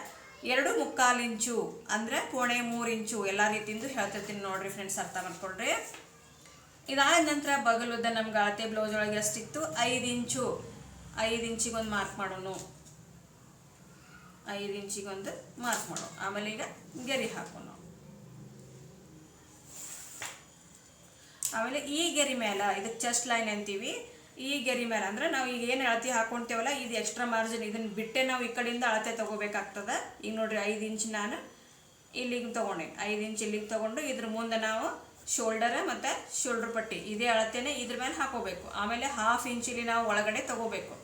ಎರಡು ಮುಕ್ಕಾಲು ಇಂಚು ಅಂದರೆ ಪೋಣೆ ಮೂರು ಇಂಚು ಎಲ್ಲ ರೀತಿಯಿಂದ ಹೇಳ್ತಿರ್ತೀನಿ ನೋಡ್ರಿ ಫ್ರೆಂಡ್ಸ್ ಅರ್ಥ ಮಾಡ್ಕೊಳ್ರಿ. ಇದಾದ ನಂತರ ಬಗಲುದ್ದ ನಮ್ಗೆ ಅಳತೆ ಬ್ಲೌಸ್ ಒಳಗೆ ಎಷ್ಟಿತ್ತು? ಐದು ಇಂಚು ಐದು ಇಂಚಿಗೊಂದು ಮಾರ್ಕ್ ಮಾಡೋಣ ಐದು ಇಂಚಿಗೊಂದು ಮಾರ್ಕ್ ಮಾಡೋ ಆಮೇಲೆ ಈಗ ಗೆರೆ ಹಾಕೋಣ ಆಮೇಲೆ ಈ ಗೆರೆ ಮೇಲೆ ಇದಕ್ಕೆ ಚೆಸ್ಟ್ ಲೈನ್ ಅಂತೀವಿ. ಈ ಗೆರೆ ಮೇಲೆ ಅಂದ್ರೆ ನಾವು ಈಗ ಏನು ಅಳತೆ ಹಾಕೊಂತೇವಲ್ಲ, ಇದು ಎಕ್ಸ್ಟ್ರಾ ಮಾರ್ಜಿನ್ ಇದನ್ನ ಬಿಟ್ಟೆ ನಾವು ಈ ಕಡೆಯಿಂದ ಅಳತೆ ತೊಗೋಬೇಕಾಗ್ತದೆ. ಈಗ ನೋಡಿರಿ ಐದು ಇಂಚ್ ನಾನು ಇಲ್ಲಿಗೆ ತಗೊಂಡೆ. ಐದು ಇಂಚ್ ಇಲ್ಲಿಗೆ ತೊಗೊಂಡು ಇದ್ರ ಮುಂದೆ ನಾವು ಶೋಲ್ಡರ್ ಮತ್ತು ಶೋಲ್ಡರ್ ಪಟ್ಟಿ, ಇದೇ ಅಳತೆನೇ ಇದ್ರ ಮೇಲೆ ಹಾಕೋಬೇಕು. ಆಮೇಲೆ ಹಾಫ್ ಇಂಚಿಲಿ ನಾವು ಒಳಗಡೆ ತಗೋಬೇಕು.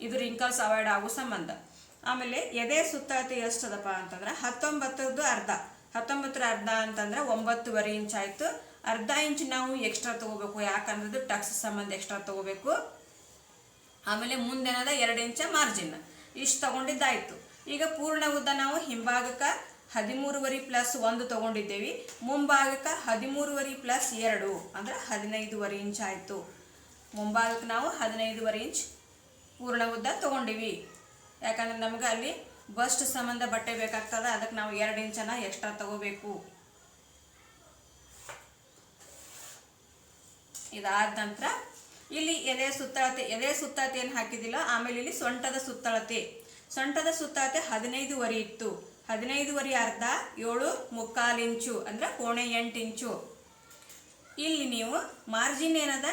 ಇದು ರಿಂಕಲ್ಸ್ ಅವಾಯ್ಡ್ ಆಗೋ ಸಂಬಂಧ. ಆಮೇಲೆ ಎದೆ ಸುತ್ತಳತೆ ಎಷ್ಟದಪ್ಪ ಅಂತಂದ್ರೆ ಹತ್ತೊಂಬತ್ತರದ್ದು ಅರ್ಧ. ಹತ್ತೊಂಬತ್ತರ ಅರ್ಧ ಅಂತಂದ್ರೆ ಒಂಬತ್ತುವರೆ ಇಂಚ್ ಆಯಿತು. ಅರ್ಧ ಇಂಚ್ ನಾವು ಎಕ್ಸ್ಟ್ರಾ ತಗೋಬೇಕು. ಯಾಕಂದ್ರೆ ಟಕ್ಸ್ ಸಂಬಂಧ ಎಕ್ಸ್ಟ್ರಾ ತಗೋಬೇಕು. ಆಮೇಲೆ ಮುಂದೆನದ ಎರಡು ಇಂಚ ಮಾರ್ಜಿನ್ ಇಷ್ಟು ತಗೊಂಡಿದ್ದಾಯಿತು. ಈಗ ಪೂರ್ಣ ಉದ್ದ ನಾವು ಹಿಂಭಾಗಕ್ಕೆ ಹದಿಮೂರುವರೆ ಪ್ಲಸ್ ಒಂದು ತಗೊಂಡಿದ್ದೇವೆ. ಮುಂಭಾಗಕ್ಕೆ ಹದಿಮೂರುವರೆ ಪ್ಲಸ್ ಎರಡು. ಅಂದ್ರೆ ಹದಿನೈದುವರೆ ಇಂಚ್ ಆಯಿತು. ಮುಂಭಾಗಕ್ಕೆ ನಾವು ಹದಿನೈದುವರೆ ಇಂಚ್ ಪೂರ್ಣ ಉದ್ದ ತಗೊಂಡಿವಿ. ಯಾಕಂದ್ರೆ ನಮ್ಗೆ ಅಲ್ಲಿ ಬಸ್ಟ್ ಸಂಬಂಧ ಬಟ್ಟೆ ಬೇಕಾಗ್ತದ, ಅದಕ್ಕೆ ನಾವು ಎರಡು ಇಂಚನ ಎಕ್ಸ್ಟ್ರಾ ತಗೋಬೇಕು. ಇದಾದ ನಂತರ ಇಲ್ಲಿ ಎದೆ ಸುತ್ತಳತೆ ಎದೆ ಸುತ್ತಳತೆ ಏನು ಹಾಕಿದಿಲ್ಲ ಆಮೇಲೆ ಇಲ್ಲಿ ಸೊಂಟದ ಸುತ್ತಳತೆ. ಸೊಂಟದ ಸುತ್ತಳತೆ ಹದಿನೈದುವರೆ ಇತ್ತು. ಹದಿನೈದುವರೆ ಅರ್ಧ, ಏಳು ಮುಕ್ಕಾಲು ಇಂಚು, ಅಂದ್ರೆ ಕೋಣೆ ಎಂಟು ಇಂಚು. ಇಲ್ಲಿ ನೀವು ಮಾರ್ಜಿನ್ ಏನದ?